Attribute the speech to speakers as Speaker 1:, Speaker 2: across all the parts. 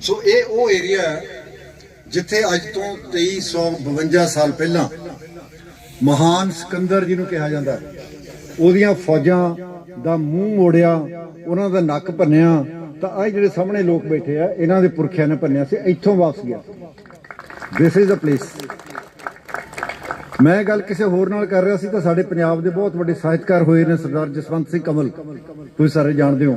Speaker 1: ਸੋ ਇਹ ਉਹ ਏਰੀਆ ਜਿੱਥੇ ਅੱਜ ਤੋਂ 2352 ਸਾਲ ਪਹਿਲਾਂ ਮਹਾਨ ਸਿਕੰਦਰ ਜਿਹਨੂੰ ਕਿਹਾ ਜਾਂਦਾ ਉਹਦੀਆਂ ਫੌਜਾਂ ਦਾ ਮੂੰਹ ਮੋੜਿਆ, ਉਹਨਾਂ ਦਾ ਨੱਕ ਭੰਨਿਆ, ਤਾਂ ਆਹ ਜਿਹੜੇ ਸਾਹਮਣੇ ਲੋਕ ਬੈਠੇ ਆ, ਇਹਨਾਂ ਦੇ ਪੁਰਖਿਆਂ ਨੇ ਭੰਨਿਆ ਸੀ, ਇੱਥੋਂ ਵਾਪਸ ਗਿਆ ਦਿਸ ਇਜ਼ ਅ ਪਲੇਸ ਮੈਂ ਗੱਲ ਕਿਸੇ ਹੋਰ ਨਾਲ ਕਰ ਰਿਹਾ ਸੀ, ਤਾਂ ਸਾਡੇ ਪੰਜਾਬ ਦੇ ਬਹੁਤ ਵੱਡੇ ਸਾਹਿਤਕਾਰ ਹੋਏ ਨੇ ਸਰਦਾਰ ਜਸਵੰਤ ਸਿੰਘ ਕਮਲ। ਤੁਸੀਂ ਸਾਰੇ ਜਾਣਦੇ ਹੋ।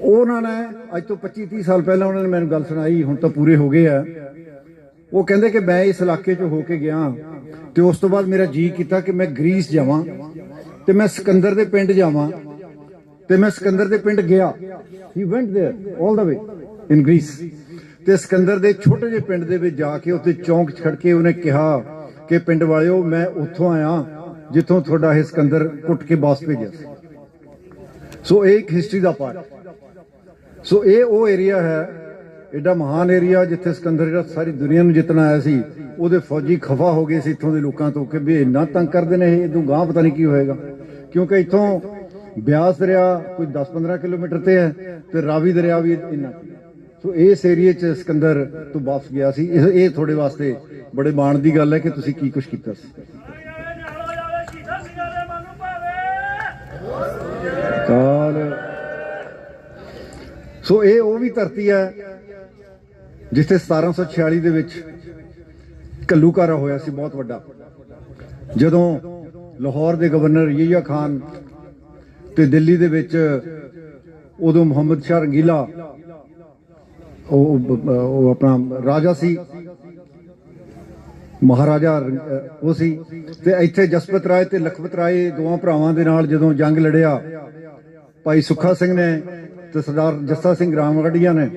Speaker 1: ਉਹਨਾਂ ਨੇ ਅੱਜ ਤੋਂ 25 30 ਸਾਲ ਪਹਿਲਾਂ ਉਹਨਾਂ ਨੇ ਮੈਨੂੰ ਗੱਲ ਸੁਣਾਈ ਹੁਣ ਤਾਂ ਪੂਰੇ ਹੋ ਗਏ ਆ ਉਹ ਕਹਿੰਦੇ ਕਿ ਮੈਂ ਇਸ ਇਲਾਕੇ 'ਚ ਹੋ ਕੇ ਗਿਆ ਤੇ ਉਸ ਤੋਂ ਬਾਅਦ ਮੇਰਾ ਜੀ ਕੀਤਾ ਕਿ ਮੈਂ ਗ੍ਰੀਸ ਜਾਵਾਂ ਤੇ ਮੈਂ ਸਿਕੰਦਰ ਦੇ ਪਿੰਡ ਜਾਵਾਂ ਤੇ ਮੈਂ ਸਿਕੰਦਰ ਦੇ ਪਿੰਡ ਗਿਆ ਹੀ ਵੈਂਟ there 올 the way in Greece ਤੇ ਸਿਕੰਦਰ ਦੇ ਛੋਟੇ ਜਿਹੇ ਪਿੰਡ ਦੇ ਵਿੱਚ ਜਾ ਕੇ ਉੱਥੇ ਚੌਂਕ 'ਚ ਖੜ ਕੇ ਉਹਨੇ ਕਿਹਾ ਕਿ ਪਿੰਡ ਵਾਲਿਓ ਮੈਂ ਉੱਥੋਂ ਆਇਆ ਜਿੱਥੋਂ ਤੁਹਾਡਾ ਇਹ ਸਿਕੰਦਰ ਕੁੱਟ ਕੇ ਵਾਪਸ ਭੇਜਿਆ ਸੀ ਸੋ ਇਹ ਇੱਕ ਹਿਸਟਰੀ ਦਾ ਪਾਰਟ ਸੋ ਇਹ ਉਹ ਏਰੀਆ ਹੈ ਐਡਾ ਮਹਾਨ ਏਰੀਆ ਜਿੱਥੇ ਸਿਕੰਦਰ ਜਿਹੜਾ ਸਾਰੀ ਦੁਨੀਆ ਨੂੰ ਜਿੱਤਣ ਆਇਆ ਸੀ, ਉਹਦੇ ਫੌਜੀ ਖਫਾ ਹੋ ਗਏ ਸੀ ਇੱਥੋਂ ਦੇ ਲੋਕਾਂ ਤੋਂ ਕਿ ਵੀ ਇੰਨਾ ਤੰਗ ਕਰਦੇ ਨੇ, ਇਹ ਇਦੋਂ ਗਾਂ ਪਤਾ ਨਹੀਂ ਕੀ ਹੋਏਗਾ। ਕਿਉਂਕਿ ਇੱਥੋਂ ਬਿਆਸ ਦਰਿਆ ਕੋਈ 10-15 ਕਿਲੋਮੀਟਰ ਤੇ ਹੈ ਤੇ ਰਾਵੀ ਦਰਿਆ ਵੀ ਇੰਨਾ ਸੋ ਇਸ ਏਰੀਏ 'ਚ ਸਿਕੰਦਰ ਤੋਂ ਵਾਪਸ ਗਿਆ ਸੀ। ਇਹ ਇਹ ਤੁਹਾਡੇ ਵਾਸਤੇ ਬੜੇ ਮਾਣ ਦੀ ਗੱਲ ਹੈ ਕਿ ਤੁਸੀਂ ਕੀ ਕੁਝ ਕੀਤਾ ਸੀ ਕਾਲ ਸੋ ਇਹ ਉਹ ਵੀ ਧਰਤੀ ਹੈ ਜਿੱਥੇ 1746 ਦੇ ਵਿੱਚ ਕੱਲੂਕਾਰਾ ਹੋਇਆ ਸੀ, ਬਹੁਤ ਵੱਡਾ। ਜਦੋਂ ਲਾਹੌਰ ਦੇ ਗਵਰਨਰ ਯਹੀਆ ਖਾਨ ਤੇ ਦਿੱਲੀ ਦੇ ਵਿੱਚ ਉਦੋਂ ਮੁਹੰਮਦ ਸ਼ਾਹ ਰੰਗੀਲਾ, ਉਹ ਉਹ ਆਪਣਾ ਰਾਜਾ ਸੀ, ਮਹਾਰਾਜਾ ਉਹ ਸੀ ਤੇ ਇੱਥੇ ਜਸਪਤ ਰਾਏ ਤੇ ਲਖਪਤ ਰਾਏ ਦੋਵਾਂ ਭਰਾਵਾਂ ਦੇ ਨਾਲ ਜਦੋਂ ਜੰਗ ਲੜਿਆ ਭਾਈ ਸੁੱਖਾ ਸਿੰਘ ਨੇ ਤੇ ਸਰਦਾਰ ਜੱਸਾ ਸਿੰਘ ਰਾਮਗੜੀਆ ਨੇ,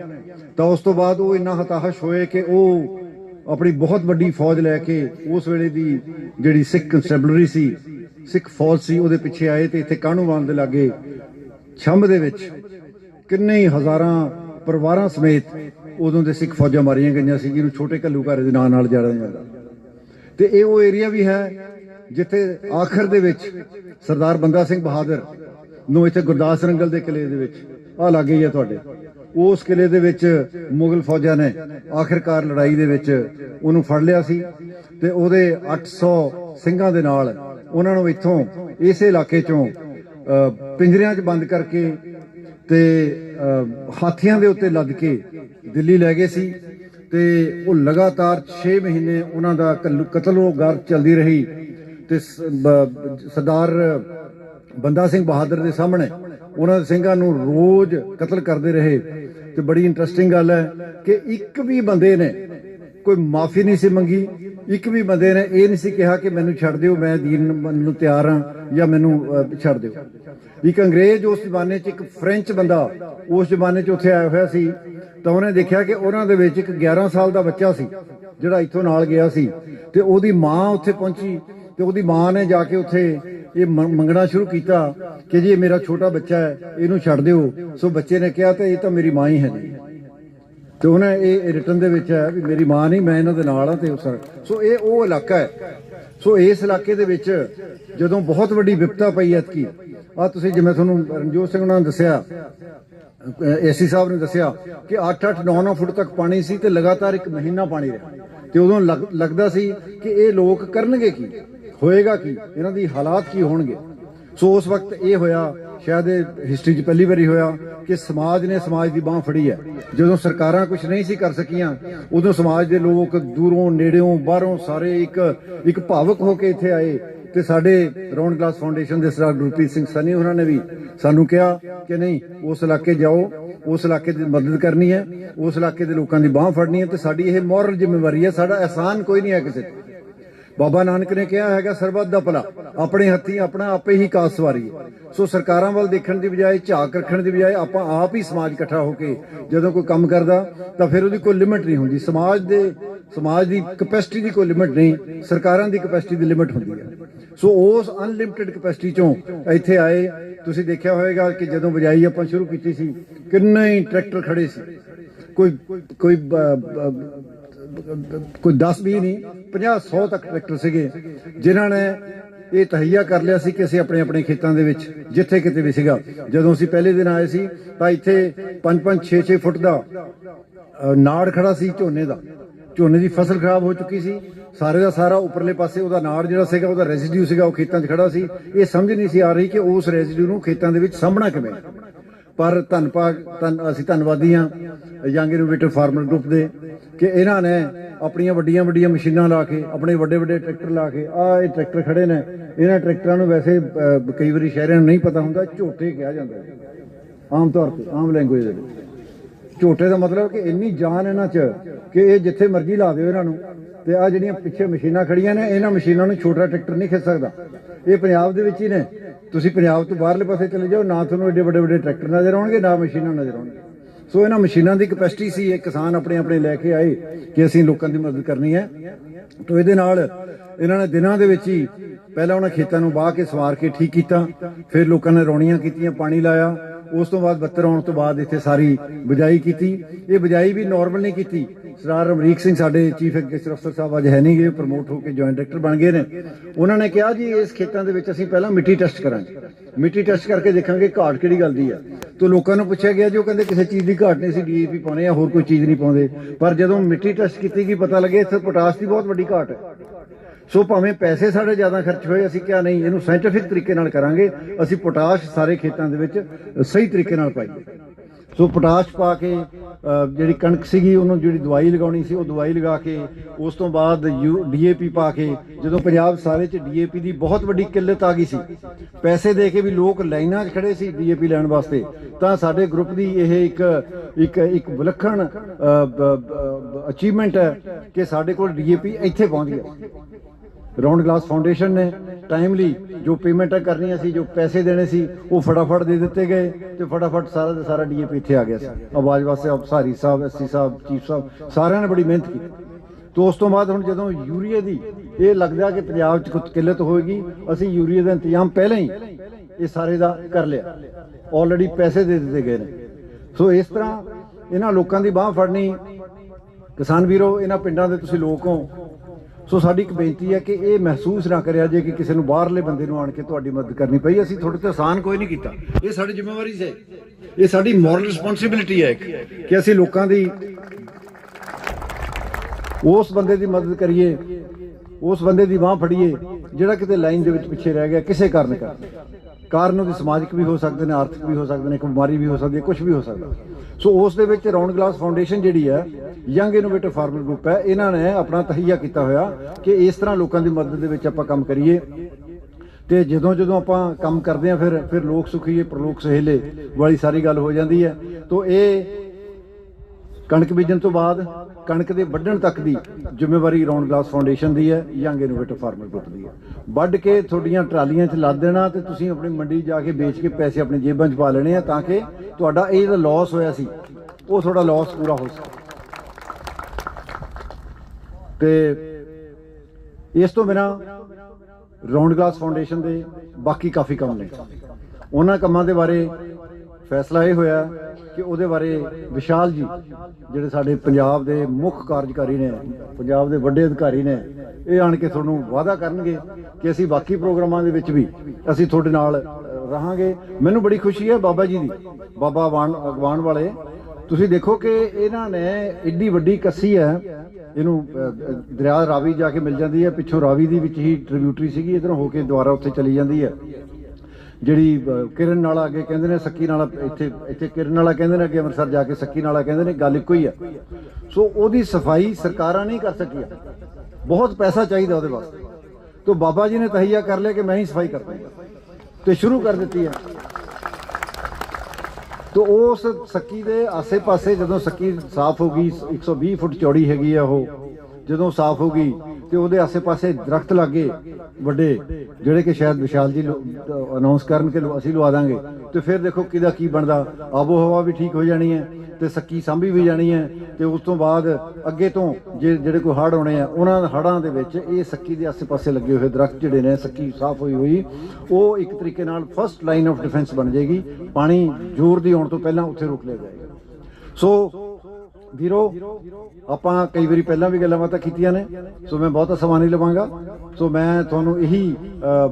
Speaker 1: ਤਾਂ ਉਸ ਤੋਂ ਬਾਅਦ ਉਹ ਇੰਨਾ ਹਤਾਸ਼ ਹੋਏ ਕਿ ਉਹ ਆਪਣੀ ਬਹੁਤ ਵੱਡੀ ਫੌਜ ਲੈ ਕੇ ਉਸ ਵੇਲੇ ਦੀ ਜਿਹੜੀ ਸਿੱਖ ਕੰਸਟੇਬਲਰੀ ਸੀ, ਸਿੱਖ ਫੌਜ ਸੀ, ਉਹਦੇ ਪਿੱਛੇ ਆਏ ਤੇ ਇੱਥੇ ਕਾਹਨੂੰਵਾਨ ਦੇ ਲਾਗੇ ਛੰਭ ਦੇ ਵਿੱਚ ਕਿੰਨੇ ਹੀ ਹਜ਼ਾਰਾਂ ਪਰਿਵਾਰਾਂ ਸਮੇਤ ਉਦੋਂ ਦੇ ਸਿੱਖ ਫੌਜਾਂ ਮਾਰੀਆਂ ਗਈਆਂ ਸੀ, ਜਿਹਨੂੰ ਛੋਟੇ ਘੱਲੂਘਾਰੇ ਦੇ ਨਾਂ ਨਾਲ ਜਾਣਿਆ ਜਾਂਦਾ। ਤੇ ਇਹ ਉਹ ਏਰੀਆ ਵੀ ਹੈ ਜਿੱਥੇ ਆਖਰ ਦੇ ਵਿੱਚ ਸਰਦਾਰ ਬੰਦਾ ਸਿੰਘ ਬਹਾਦਰ ਨੂੰ ਇੱਥੇ ਗੁਰਦਾਸ ਰੰਗਲ ਦੇ ਕਿਲੇ ਦੇ ਵਿੱਚ ਆ ਲੱਗ ਗਈ ਹੈ ਤੁਹਾਡੇ। ਉਸ ਕਿਲੇ ਦੇ ਵਿੱਚ ਮੁਗਲ ਫੌਜਾਂ ਨੇ ਆਖਿਰਕਾਰ ਲੜਾਈ ਦੇ ਵਿੱਚ ਉਹਨੂੰ ਫੜ ਲਿਆ ਸੀ ਤੇ ਉਹਦੇ 800 ਸਿੰਘਾਂ ਦੇ ਨਾਲ ਉਹਨਾਂ ਨੂੰ ਇੱਥੋਂ ਇਸੇ ਇਲਾਕੇ ਚੋਂ ਪਿੰਜਰਿਆਂ 'ਚ ਬੰਦ ਕਰਕੇ ਤੇ ਹਾਥੀਆਂ ਦੇ ਉੱਤੇ ਲੱਦ ਕੇ ਦਿੱਲੀ ਲੈ ਗਏ ਸੀ ਤੇ ਉਹ ਲਗਾਤਾਰ 6 ਮਹੀਨੇ ਉਹਨਾਂ ਦਾ ਕਲ- ਕਤਲੋਗਾਰ ਚੱਲਦੀ ਰਹੀ ਤੇ ਸਰਦਾਰ ਬੰਦਾ ਸਿੰਘ ਬਹਾਦਰ ਦੇ ਸਾਹਮਣੇ ਉਹਨਾਂ ਦੇ ਸਿੰਘਾਂ ਨੂੰ ਰੋਜ਼ ਕਤਲ ਕਰਦੇ ਰਹੇ ਤੇ ਬੜੀ ਇੰਟਰਸਟਿੰਗ ਗੱਲ ਹੈ ਕਿ ਇੱਕ ਵੀ ਬੰਦੇ ਨੇ ਕੋਈ ਮਾਫੀ ਨਹੀਂ ਸੀ ਮੰਗੀ, ਇੱਕ ਵੀ ਬੰਦੇ ਨੇ ਇਹ ਨਹੀਂ ਸੀ ਕਿਹਾ ਕਿ ਮੈਨੂੰ ਛੱਡ ਦਿਓ, ਮੈਂ ਦੀਨ ਨੂੰ ਤਿਆਰ ਹਾਂ ਜਾਂ ਮੈਨੂੰ ਛੱਡ ਦਿਓ। ਇੱਕ ਅੰਗਰੇਜ਼ ਉਸ ਜ਼ਮਾਨੇ 'ਚ ਇੱਕ ਫ੍ਰੈਂਚ ਬੰਦਾ ਉਸ ਜ਼ਮਾਨੇ 'ਚ ਉੱਥੇ ਆਇਆ ਹੋਇਆ ਸੀ ਤਾਂ ਉਹਨੇ ਦੇਖਿਆ ਕਿ ਉਹਨਾਂ ਦੇ ਵਿੱਚ ਇੱਕ 11 ਸਾਲ ਦਾ ਬੱਚਾ ਸੀ ਜਿਹੜਾ ਇੱਥੋਂ ਨਾਲ ਗਿਆ ਸੀ ਤੇ ਉਹਦੀ ਮਾਂ ਉੱਥੇ ਪਹੁੰਚੀ ਤੇ ਉਹਦੀ ਮਾਂ ਨੇ ਜਾ ਕੇ ਉੱਥੇ ਇਹ ਮ- ਮੰਗਣਾ ਸ਼ੁਰੂ ਕੀਤਾ ਕਿ ਜੀ ਇਹ ਮੇਰਾ ਛੋਟਾ ਬੱਚਾ ਹੈ, ਇਹਨੂੰ ਛੱਡ ਦਿਓ। ਸੋ ਬੱਚੇ ਨੇ ਕਿਹਾ ਤੇ ਇਹ ਤਾਂ ਮੇਰੀ ਮਾਂ ਹੀ ਹੈ ਜੀ। ਤੇ ਉਹਨੇ ਇਹ ਰਿਟਰਨ ਦੇ ਵਿੱਚ ਹੈ ਵੀ ਮੇਰੀ ਮਾਂ ਨਹੀਂ, ਮੈਂ ਇਹਨਾਂ ਦੇ ਨਾਲ ਆ ਤੇ ਉਸ ਸੋ ਇਹ ਉਹ ਇਲਾਕਾ ਹੈ। ਸੋ ਇਸ ਇਲਾਕੇ ਦੇ ਵਿੱਚ ਜਦੋਂ ਬਹੁਤ ਵੱਡੀ ਵਿਪਤਾ ਪਈ ਐਤਕੀ ਆ ਤੁਸੀਂ ਜਿਵੇਂ ਤੁਹਾਨੂੰ ਰਣਜੋਤ ਸਿੰਘ ਉਹਨਾਂ ਨੇ ਦੱਸਿਆ ਏਸੀ ਸਾਹਿਬ ਨੇ ਦੱਸਿਆ ਕਿ 8-8 9-9 ਫੁੱਟ ਤੱਕ ਪਾਣੀ ਸੀ ਤੇ ਲਗਾਤਾਰ ਇੱਕ ਮਹੀਨਾ ਪਾਣੀ ਰਿਹਾ। ਤੇ ਉਦੋਂ ਲੱਗ- ਲੱਗਦਾ ਸੀ ਕਿ ਇਹ ਲੋਕ ਕਰਨਗੇ ਕੀ? ਹੋਏਗਾ ਕੀ? ਇਹਨਾਂ ਦੀ ਹਾਲਾਤ ਕੀ ਹੋਣਗੇ? ਸੋ ਉਸ ਵਕਤ ਇਹ ਹੋਇਆ, ਸ਼ਾਇਦ ਹਿਸਟਰੀ 'ਚ ਪਹਿਲੀ ਵਾਰੀ ਹੋਇਆ ਕਿ ਸਮਾਜ ਨੇ ਸਮਾਜ ਦੀ ਬਾਹ ਫੜੀ ਹੈ। ਜਦੋਂ ਸਰਕਾਰਾਂ ਕੁਝ ਨਹੀਂ ਸੀ ਕਰ ਸਕੀਆਂ, ਉਦੋਂ ਸਮਾਜ ਦੇ ਲੋਕ ਦੂਰੋਂ, ਨੇੜਿਓਂ, ਬਾਹਰੋਂ ਸਾਰੇ ਇੱਕ ਇੱਕ ਭਾਵਕ ਹੋ ਕੇ ਇੱਥੇ ਆਏ ਤੇ ਸਾਡੇ ਰੌਂਡ ਗਲਾਸ ਫਾਊਂਡੇਸ਼ਨ ਦੇ ਸਰਦਾਰ ਗੁਰਪ੍ਰੀਤ ਸਿੰਘ ਸਨੀ ਉਹਨਾਂ ਨੇ ਵੀ ਸਾਨੂੰ ਕਿਹਾ ਕਿ ਨਹੀਂ, ਉਸ ਇਲਾਕੇ ਜਾਓ, ਉਸ ਇਲਾਕੇ ਦੀ ਮਦਦ ਕਰਨੀ ਹੈ, ਉਸ ਇਲਾਕੇ ਦੇ ਲੋਕਾਂ ਦੀ ਬਾਹ ਫੜਨੀ ਹੈ ਤੇ ਸਾਡੀ ਇਹ ਮੋਰਲ ਜ਼ਿੰਮੇਵਾਰੀ ਹੈ, ਸਾਡਾ ਅਹਿਸਾਨ ਕੋਈ ਨਹੀਂ ਹੈ ਕਿਸੇ ਤੇ। ਬਾਬਾ ਨਾਨਕ ਨੇ ਕਿਹਾ ਹੈਗਾ, ਸਰਬੱਤ ਦਾ ਭਲਾ। ਆਪਣੇ ਹੱਥੀਂ ਆਪਣਾ ਆਪੇ ਹੀ ਕਾਸ ਸਵਾਰੀ ਸੋ ਸਰਕਾਰਾਂ ਵੱਲ ਦੇਖਣ ਦੀ ਬਜਾਏ, ਝਾਕ ਰੱਖਣ ਦੀ ਬਜਾਏ, ਆਪਾਂ ਆਪ ਹੀ ਸਮਾਜ ਇਕੱਠਾ ਹੋ ਕੇ ਜਦੋਂ ਕੋਈ ਕੰਮ ਕਰਦਾ, ਤਾਂ ਫਿਰ ਉਹਦੀ ਕੋਈ ਲਿਮਿਟ ਨਹੀਂ ਹੁੰਦੀ। ਸਮਾਜ ਦੇ, ਸਮਾਜ ਦੀ ਕਪੈਸਿਟੀ ਦੀ ਕੋਈ ਲਿਮਿਟ ਨਹੀਂ, ਸਰਕਾਰਾਂ ਦੀ ਕਪੈਸਿਟੀ ਦੀ ਲਿਮਿਟ ਹੁੰਦੀ ਹੈ। ਸੋ ਉਸ ਅਨਲਿਮਿਟਿਡ ਕਪੈਸਿਟੀ ਚੋਂ ਇੱਥੇ ਆਏ। ਤੁਸੀਂ ਦੇਖਿਆ ਹੋਵੇਗਾ ਕਿ ਜਦੋਂ ਬਜਾਈ ਆਪਾਂ ਸ਼ੁਰੂ ਕੀਤੀ ਸੀ, ਕਿੰਨੇ ਹੀ ਟਰੈਕਟਰ ਖੜੇ ਸੀ। ਕੋਈ ਕੋਈ ਕੋਈ 10 20 ਨਹੀਂ 50 100 ਤੱਕ ਟਰੈਕਟਰ ਸੀਗੇ, ਜਿਨ੍ਹਾਂ ਨੇ ਇਹ ਤਹਈਆ ਕਰ ਲਿਆ ਸੀ ਕਿ ਅਸੀਂ ਆਪਣੇ ਆਪਣੇ ਖੇਤਾਂ ਦੇ ਵਿੱਚ, ਜਿੱਥੇ ਕਿਤੇ ਵੀ ਸੀਗਾ। ਜਦੋਂ ਅਸੀਂ ਪਹਿਲੇ ਦਿਨ ਆਏ ਸੀ, ਤਾਂ ਇੱਥੇ 5-5 6-6 ਫੁੱਟ ਦਾ ਨਾੜ ਖੜਾ ਸੀ ਝੋਨੇ ਦਾ। ਝੋਨੇ ਦੀ ਫਸਲ ਖਰਾਬ ਹੋ ਚੁੱਕੀ ਸੀ। ਸਾਰੇ ਦਾ ਸਾਰਾ ਉੱਪਰਲੇ ਪਾਸੇ ਉਹਦਾ ਨਾੜ ਜਿਹੜਾ ਸੀਗਾ, ਉਹਦਾ ਰੈਜ਼ੀਡਿਊ ਸੀਗਾ, ਉਹ ਖੇਤਾਂ 'ਚ ਖੜਾ ਸੀ। ਇਹ ਸਮਝ ਨਹੀਂ ਸੀ ਆ ਰਹੀ ਕਿ ਉਸ ਰੈਜ਼ੀਡਿਊ ਨੂੰ ਖੇਤਾਂ ਦੇ ਵਿੱਚ ਸਾਂਭਣਾ ਕਿਵੇਂ ਪਰ ਧੰਨਵਾਦ ਧੰਨ, ਅਸੀਂ ਧੰਨਵਾਦੀ ਹਾਂ ਯੰਗ ਇਨੋਵੇਟਿਵ ਫਾਰਮਰ ਗਰੁੱਪ ਦੇ ਕਿ ਇਹਨਾਂ ਨੇ ਆਪਣੀਆਂ ਵੱਡੀਆਂ ਵੱਡੀਆਂ ਮਸ਼ੀਨਾਂ ਲਾ ਕੇ, ਆਪਣੇ ਵੱਡੇ ਵੱਡੇ ਟਰੈਕਟਰ ਲਾ ਕੇ ਆ ਇਹ ਟਰੈਕਟਰ ਖੜੇ ਨੇ। ਇਹਨਾਂ ਟਰੈਕਟਰਾਂ ਨੂੰ ਵੈਸੇ ਕਈ ਵਾਰੀ ਸ਼ਹਿਰਾਂ ਨੂੰ ਨਹੀਂ ਪਤਾ ਹੁੰਦਾ, ਝੋਟੇ ਕਿਹਾ ਜਾਂਦਾ ਆਮ ਤੌਰ ਤੇ, ਆਮ ਲੈਂਗੁਏਜ ਦੇ ਵਿੱਚ। ਝੋਟੇ ਦਾ ਮਤਲਬ ਕਿ ਇੰਨੀ ਜਾਨ ਇਹਨਾਂ 'ਚ ਕਿ ਇਹ ਜਿੱਥੇ ਮਰਜ਼ੀ ਲਾ ਦਿਓ ਇਹਨਾਂ ਨੂੰ। ਤੇ ਆ ਜਿਹੜੀਆਂ ਪਿੱਛੇ ਮਸ਼ੀਨਾਂ ਖੜੀਆਂ ਨੇ, ਇਹਨਾਂ ਮਸ਼ੀਨਾਂ ਨੂੰ ਛੋਟਾ ਟਰੈਕਟਰ ਨਹੀਂ ਖਿੱਚ ਸਕਦਾ। ਇਹ ਪੰਜਾਬ ਦੇ ਵਿੱਚ ਹੀ ਨੇ। ਤੁਸੀਂ ਪੰਜਾਬ ਤੋਂ ਬਾਹਰਲੇ ਪਾਸੇ ਚਲੇ ਜਾਓ, ਨਾ ਤੁਹਾਨੂੰ ਏਡੇ ਵੱਡੇ ਵੱਡੇ ਟਰੈਕਟਰ ਨਜ਼ਰ ਆਉਣਗੇ, ਨਾ ਮਸ਼ੀਨਾਂ ਨਜ਼ਰ ਆਉਣਗੀਆਂ। ਸੋ ਇਹਨਾਂ ਮਸ਼ੀਨਾਂ ਦੀ ਕਪੈਸਿਟੀ ਸੀ, ਇਹ ਕਿਸਾਨ ਆਪਣੇ ਆਪਣੇ ਲੈ ਕੇ ਆਏ ਕਿ ਅਸੀਂ ਲੋਕਾਂ ਦੀ ਮਦਦ ਕਰਨੀ ਹੈ। ਤੋਂ ਇਹਦੇ ਨਾਲ ਇਹਨਾਂ ਨੇ ਦਿਨਾਂ ਦੇ ਵਿੱਚ ਹੀ ਪਹਿਲਾਂ ਉਹਨਾਂ ਖੇਤਾਂ ਨੂੰ ਬਾਹ ਕੇ ਸਵਾਰ ਕੇ ਠੀਕ ਕੀਤਾ, ਫਿਰ ਲੋਕਾਂ ਨੇ ਰੌਣੀਆਂ ਕੀਤੀਆਂ, ਪਾਣੀ ਲਾਇਆ। ਉਸ ਤੋਂ ਬਾਅਦ ਬੱਤਰ ਆਉਣ ਤੋਂ ਬਾਅਦ ਇੱਥੇ ਸਾਰੀ ਬਿਜਾਈ ਕੀਤੀ। ਇਹ ਬਿਜਾਈ ਵੀ ਨਾਰਮਲ ਨਹੀਂ ਕੀਤੀ ਸਰਦਾਰ ਅਮਰੀਕ ਸਿੰਘ ਸਾਡੇ ਚੀਫ ਐਗਜ਼ੀਕਟਿਵ ਅਫਸਰ ਸਾਹਿਬ ਅੱਜ ਹੈ ਨਹੀਂ ਗਏ ਪ੍ਰਮੋਟ ਹੋ ਕੇ ਜੁਆਇੰਟ ਡਾਇਰੈਕਟਰ ਬਣ ਗਏ ਨੇ। ਉਹਨਾਂ ਨੇ ਕਿਹਾ ਜੀ, ਇਸ ਖੇਤਾਂ ਦੇ ਵਿੱਚ ਅਸੀਂ ਪਹਿਲਾਂ ਮਿੱਟੀ ਟੈਸਟ ਕਰਾਂਗੇ। ਮਿੱਟੀ ਟੈਸਟ ਕਰਕੇ ਦੇਖਾਂਗੇ ਘਾਟ ਕਿਹੜੀ ਗੱਲ ਦੀ ਹੈ ਤੋਂ ਲੋਕਾਂ ਨੂੰ ਪੁੱਛਿਆ ਗਿਆ ਜੋ ਕਹਿੰਦੇ ਕਿਸੇ ਚੀਜ਼ ਦੀ ਘਾਟ ਨਹੀਂ ਸੀ, ਡੀਏਪੀ ਪਾਉਣੇ ਆ, ਹੋਰ ਕੋਈ ਚੀਜ਼ ਨਹੀਂ ਪਾਉਂਦੇ। ਪਰ ਜਦੋਂ ਮਿੱਟੀ ਟੈਸਟ ਕੀਤੀ ਗਈ, ਪਤਾ ਲੱਗੇ ਇੱਥੇ ਪੋਟਾਸ਼ ਦੀ ਬਹੁਤ ਵੱਡੀ ਘਾਟ ਹੈ। ਸੋ ਭਾਵੇਂ ਪੈਸੇ ਸਾਡੇ ਜ਼ਿਆਦਾ ਖਰਚ ਹੋਏ, ਅਸੀਂ ਕਿਹਾ ਨਹੀਂ, ਇਹਨੂੰ ਸਾਇੰਟੀਫਿਕ ਤਰੀਕੇ ਨਾਲ ਕਰਾਂਗੇ। ਅਸੀਂ ਪੋਟਾਸ਼ ਸਾਰੇ ਖੇਤਾਂ ਦੇ ਵਿੱਚ ਸਹੀ ਤਰੀਕੇ ਨਾਲ ਪਾਈਏ। ਸੋ ਪੋਟਾਸ਼ ਪਾ ਕੇ ਜਿਹੜੀ ਕਣਕ ਸੀਗੀ, ਉਹਨੂੰ ਜਿਹੜੀ ਦਵਾਈ ਲਗਾਉਣੀ ਸੀ, ਉਹ ਦਵਾਈ ਲਗਾ ਕੇ, ਉਸ ਤੋਂ ਬਾਅਦ ਡੀਏਪੀ ਪਾ ਕੇ, ਜਦੋਂ ਪੰਜਾਬ ਸਾਰੇ ਚ ਡੀਏਪੀ ਦੀ ਬਹੁਤ ਵੱਡੀ ਕਿੱਲਤ ਆ ਗਈ ਸੀ, ਪੈਸੇ ਦੇ ਕੇ ਵੀ ਲੋਕ ਲਾਈਨਾਂ 'ਚ ਖੜੇ ਸੀ ਡੀਏਪੀ ਲੈਣ ਵਾਸਤੇ, ਤਾਂ ਸਾਡੇ ਗਰੁੱਪ ਦੀ ਇਹ ਇੱਕ ਇੱਕ ਇੱਕ ਵਿਲੱਖਣ ਅਚੀਵਮੈਂਟ ਹੈ ਕਿ ਸਾਡੇ ਕੋਲ ਡੀਏਪੀ ਇੱਥੇ ਪਹੁੰਚ ਗਿਆ। ਰਾਉਂਡ ਗਲਾਸ ਫਾਊਂਡੇਸ਼ਨ ਨੇ ਟਾਈਮਲੀ ਜੋ ਪੇਮੈਂਟਾਂ ਕਰਨੀਆਂ ਸੀ, ਜੋ ਪੈਸੇ ਦੇਣੇ ਸੀ, ਉਹ ਫਟਾਫਟ ਦੇ ਦਿੱਤੇ ਗਏ ਤੇ ਫਟਾਫਟ ਸਾਰਾ ਦਾ ਸਾਰਾ ਡੀਏਪੀ ਇੱਥੇ ਆ ਗਿਆ ਸੀ। ਆਵਾਜ਼ ਵਾਸਤੇ ਅਫਸਾਰੀ ਸਾਹਿਬ ਐਸਸੀ ਸਾਹਿਬ, ਚੀਫ ਸਾਹਿਬ ਸਾਰਿਆਂ ਨੇ ਬੜੀ ਮਿਹਨਤ ਕੀਤੀ। ਤੋਂ ਉਸ ਤੋਂ ਬਾਅਦ ਹੁਣ ਜਦੋਂ ਯੂਰੀਏ ਦੀ ਇਹ ਲੱਗਦਾ ਕਿ ਪੰਜਾਬ 'ਚ ਕੁਝ ਕਿੱਲਤ ਹੋਏਗੀ, ਅਸੀਂ ਯੂਰੀਏ ਦਾ ਇੰਤਜ਼ਾਮ ਪਹਿਲਾਂ ਹੀ ਇਹ ਸਾਰੇ ਦਾ ਕਰ ਲਿਆ। ਆਲਰੇਡੀ ਪੈਸੇ ਦੇ ਦਿੱਤੇ ਗਏ ਨੇ। ਸੋ ਇਸ ਤਰ੍ਹਾਂ ਇਹਨਾਂ ਲੋਕਾਂ ਦੀ ਬਾਹ ਫੜਨੀ। ਕਿਸਾਨ ਵੀਰੋ, ਇਹਨਾਂ ਪਿੰਡਾਂ ਦੇ ਤੁਸੀਂ ਲੋਕ ਹੋ ਸੋ ਸਾਡੀ ਇੱਕ ਬੇਨਤੀ ਹੈ ਕਿ ਇਹ ਮਹਿਸੂਸ ਨਾ ਕਰਿਆ ਜੇ ਕਿ ਕਿਸੇ ਨੂੰ ਬਾਹਰਲੇ ਬੰਦੇ ਨੂੰ ਆਣ ਕੇ ਤੁਹਾਡੀ ਮਦਦ ਕਰਨੀ ਪਈ। ਅਸੀਂ ਤੁਹਾਡੇ ਤੇ ਆਸਾਨ ਕੋਈ ਨਹੀਂ ਕੀਤਾ। ਇਹ ਸਾਡੀ ਜ਼ਿੰਮੇਵਾਰੀ ਹੈ ਇਹ ਸਾਡੀ ਮੋਰਲ ਰਿਸਪੌਂਸਿਬਿਲਿਟੀ ਹੈ ਕਿ ਅਸੀਂ ਲੋਕਾਂ ਦੀ ਉਸ ਬੰਦੇ ਦੀ ਮਦਦ ਕਰੀਏ, ਉਸ ਬੰਦੇ ਦੀ ਬਾਹ ਫੜੀਏ, ਜਿਹੜਾ ਕਿਤੇ ਲਾਈਨ ਦੇ ਵਿੱਚ ਪਿੱਛੇ ਰਹਿ ਗਿਆ, ਕਿਸੇ ਕਾਰਨ ਕਰ ਕਾਰਨ ਉਹਦੇ ਸਮਾਜਿਕ ਵੀ ਹੋ ਸਕਦੇ ਨੇ, ਆਰਥਿਕ ਵੀ ਹੋ ਸਕਦੇ ਨੇ, ਇੱਕ ਬਿਮਾਰੀ ਵੀ ਹੋ ਸਕਦੀ ਹੈ ਕੁਝ ਵੀ ਹੋ ਸਕਦਾ। ਸੋ ਉਸ ਦੇ ਵਿੱਚ ਰਾਉਂਡ ਗਲਾਸ ਫਾਊਂਡੇਸ਼ਨ ਜਿਹੜੀ ਹੈ, ਯੰਗ ਇਨੋਵੇਟਿਵ ਫਾਰਮਰ ਗਰੁੱਪ ਹੈ, ਇਹਨਾਂ ਨੇ ਆਪਣਾ ਤਹਈਆ ਕੀਤਾ ਹੋਇਆ ਕਿ ਇਸ ਤਰ੍ਹਾਂ ਲੋਕਾਂ ਦੀ ਮਦਦ ਦੇ ਵਿੱਚ ਆਪਾਂ ਕੰਮ ਕਰੀਏ। ਤੇ ਜਦੋਂ ਜਦੋਂ ਆਪਾਂ ਕੰਮ ਕਰਦੇ ਆ ਫਿਰ ਫਿਰ ਲੋਕ ਸੁਖੀਏ ਪ੍ਰਲੋਕ ਸਹੇਲੇ ਵਾਲੀ ਸਾਰੀ ਗੱਲ ਹੋ ਜਾਂਦੀ ਹੈ। ਤੋਂ ਇਹ ਕਣਕ ਬੀਜਣ ਤੋਂ ਬਾਅਦ ਕਣਕ ਦੇ ਵੱਢਣ ਤੱਕ ਦੀ ਜ਼ਿੰਮੇਵਾਰੀ ਰਾਉਂਡ ਗਲਾਸ ਫਾਊਂਡੇਸ਼ਨ ਦੀ ਹੈ, ਯੰਗ ਇਨੋਵੇਟਿਵ ਫਾਰਮਰ ਗਰੁੱਪ ਦੀ ਹੈ। ਵੱਢ ਕੇ ਤੁਹਾਡੀਆਂ ਟਰਾਲੀਆਂ 'ਚ ਲੱਦ ਦੇਣਾ ਤੇ ਤੁਸੀਂ ਆਪਣੀ ਮੰਡੀ ਜਾ ਕੇ ਵੇਚ ਕੇ ਪੈਸੇ ਆਪਣੀ ਜੇਬਾਂ 'ਚ ਪਾ ਲੈਣੇ ਆ ਤਾਂ ਕਿ ਤੁਹਾਡਾ ਇਹ ਜਿਹੜਾ ਲਾਸ ਹੋਇਆ ਸੀ, ਉਹ ਤੁਹਾਡਾ ਲਾਸ ਪੂਰਾ ਹੋ ਸਕੇ। ਤੇ ਇਸ ਤੋਂ ਬਿਨਾ ਰਾਉਂਡ ਗਲਾਸ ਫਾਊਂਡੇਸ਼ਨ ਦੇ ਬਾਕੀ ਕਾਫੀ ਕੰਮ ਨੇ। ਉਹਨਾਂ ਕੰਮਾਂ ਦੇ ਬਾਰੇ ਫੈਸਲਾ ਇਹ ਹੋਇਆ ਕਿ ਉਹਦੇ ਬਾਰੇ ਵਿਸ਼ਾਲ ਜੀ, ਜਿਹੜੇ ਸਾਡੇ ਪੰਜਾਬ ਦੇ ਮੁੱਖ ਕਾਰਜਕਾਰੀ ਨੇ, ਪੰਜਾਬ ਦੇ ਵੱਡੇ ਅਧਿਕਾਰੀ ਨੇ, ਇਹ ਆਣ ਕੇ ਤੁਹਾਨੂੰ ਵਾਅਦਾ ਕਰਨਗੇ ਕਿ ਅਸੀਂ ਬਾਕੀ ਪ੍ਰੋਗਰਾਮਾਂ ਦੇ ਵਿੱਚ ਵੀ ਅਸੀਂ ਤੁਹਾਡੇ ਨਾਲ ਰਹਾਂਗੇ। ਮੈਨੂੰ ਬੜੀ ਖੁਸ਼ੀ ਹੈ ਬਾਬਾ ਜੀ ਦੀ, ਬਾਬਾ ਵਾਣ, ਅਗਵਾਨ ਵਾਲੇ। ਤੁਸੀਂ ਦੇਖੋ ਕਿ ਇਹਨਾਂ ਨੇ ਏਡੀ ਵੱਡੀ ਕੱਸੀ ਹੈ। ਇਹਨੂੰ ਦਰਿਆ ਰਾਵੀ ਜਾ ਕੇ ਮਿਲ ਜਾਂਦੀ ਹੈ। ਪਿੱਛੋਂ ਰਾਵੀ ਦੀ ਵਿੱਚ ਹੀ ਟ੍ਰਿਬਿਊਟਰੀ ਸੀਗੀ। ਇਧਰੋਂ ਹੋ ਕੇ ਦੁਬਾਰਾ ਉੱਥੇ ਚਲੀ ਜਾਂਦੀ ਹੈ। ਜਿਹੜੀ ਕਿਰਨ ਨਾਲਾ ਅੱਗੇ ਕਹਿੰਦੇ ਨੇ, ਸੱਕੀ ਨਾਲਾ ਇੱਥੇ ਇੱਥੇ ਕਿਰਨ ਨਾਲਾ ਕਹਿੰਦੇ ਨੇ, ਅੱਗੇ ਅੰਮ੍ਰਿਤਸਰ ਜਾ ਕੇ ਸੱਕੀ ਨਾਲਾ ਕਹਿੰਦੇ ਨੇ, ਗੱਲ ਇੱਕੋ ਹੀ ਆ। ਸੋ ਉਹਦੀ ਸਫ਼ਾਈ ਸਰਕਾਰਾਂ ਨਹੀਂ ਕਰ ਸਕੀਆਂ ਬਹੁਤ ਪੈਸਾ ਚਾਹੀਦਾ ਉਹਦੇ ਵਾਸਤੇ। ਤੋਂ ਬਾਬਾ ਜੀ ਨੇ ਤਹਈਆ ਕਰ ਲਿਆ ਕਿ ਮੈਂ ਹੀ ਸਫ਼ਾਈ ਕਰ ਦੂੰਗਾ ਤੇ ਸ਼ੁਰੂ ਕਰ ਦਿੱਤੀ ਹੈ ਤੋ ਉਸ ਸੱਕੀ ਦੇ ਆਸੇ-ਪਾਸੇ ਜਦੋਂ ਸੱਕੀ ਸਾਫ਼ ਹੋ ਗਈ 120 ਫੁੱਟ ਚੌੜੀ ਹੈਗੀ ਆ ਉਹ, ਜਦੋਂ ਸਾਫ਼ ਹੋ ਗਈ ਤੇ ਉਹਦੇ ਆਸੇ-ਪਾਸੇ ਦਰਖਤ ਲੱਗੇ ਵੱਡੇ, ਜਿਹੜੇ ਕਿ ਸ਼ਾਇਦ ਵਿਸ਼ਾਲ ਜੀ ਅਨਾਉਂਸ ਕਰਨ ਕਿ ਲੋ- ਅਸੀਂ ਲਵਾ ਦਾਂਗੇ। ਤੇ ਫਿਰ ਦੇਖੋ ਕਿਹਦਾ ਕੀ ਬਣਦਾ। ਆਬੋ ਹਵਾ ਵੀ ਠੀਕ ਹੋ ਜਾਣੀ ਹੈ ਤੇ ਸੱਕੀ ਸਾਂਭੀ ਵੀ ਜਾਣੀ ਹੈ ਤੇ ਉਸ ਤੋਂ ਬਾਅਦ ਅੱਗੇ ਤੋਂ ਜੇ, ਜਿਹੜੇ ਕੋਈ ਹੜ੍ਹ ਆਉਣੇ ਆ, ਉਹਨਾਂ ਹੜ੍ਹਾਂ ਦੇ ਵਿੱਚ ਇਹ ਸੱਕੀ ਦੇ ਆਸੇ-ਪਾਸੇ ਲੱਗੇ ਹੋਏ ਦਰਖਤ ਜਿਹੜੇ ਨੇ, ਸੱਕੀ ਸਾਫ਼ ਹੋਈ ਹੋਈ, ਉਹ ਇੱਕ ਤਰੀਕੇ ਨਾਲ ਫਰਸਟ ਲਾਈਨ ਆਫ ਡਿਫੈਂਸ ਬਣ ਜਾਏਗੀ। ਪਾਣੀ ਜ਼ੋਰ ਦੀ ਆਉਣ ਤੋਂ ਪਹਿਲਾਂ ਉੱਥੇ ਰੋਕ ਲਿਆ ਜਾਏਗਾ। ਸੋ ਵੀਰੋ, ਆਪਾਂ ਕਈ ਵਾਰੀ ਪਹਿਲਾਂ ਵੀ ਗੱਲਾਂ ਬਾਤਾਂ ਕੀਤੀਆਂ ਨੇ, ਸੋ ਮੈਂ ਬਹੁਤਾ ਸਮਾਂ ਨਹੀਂ ਲਵਾਂਗਾ। ਸੋ ਮੈਂ ਤੁਹਾਨੂੰ ਇਹੀ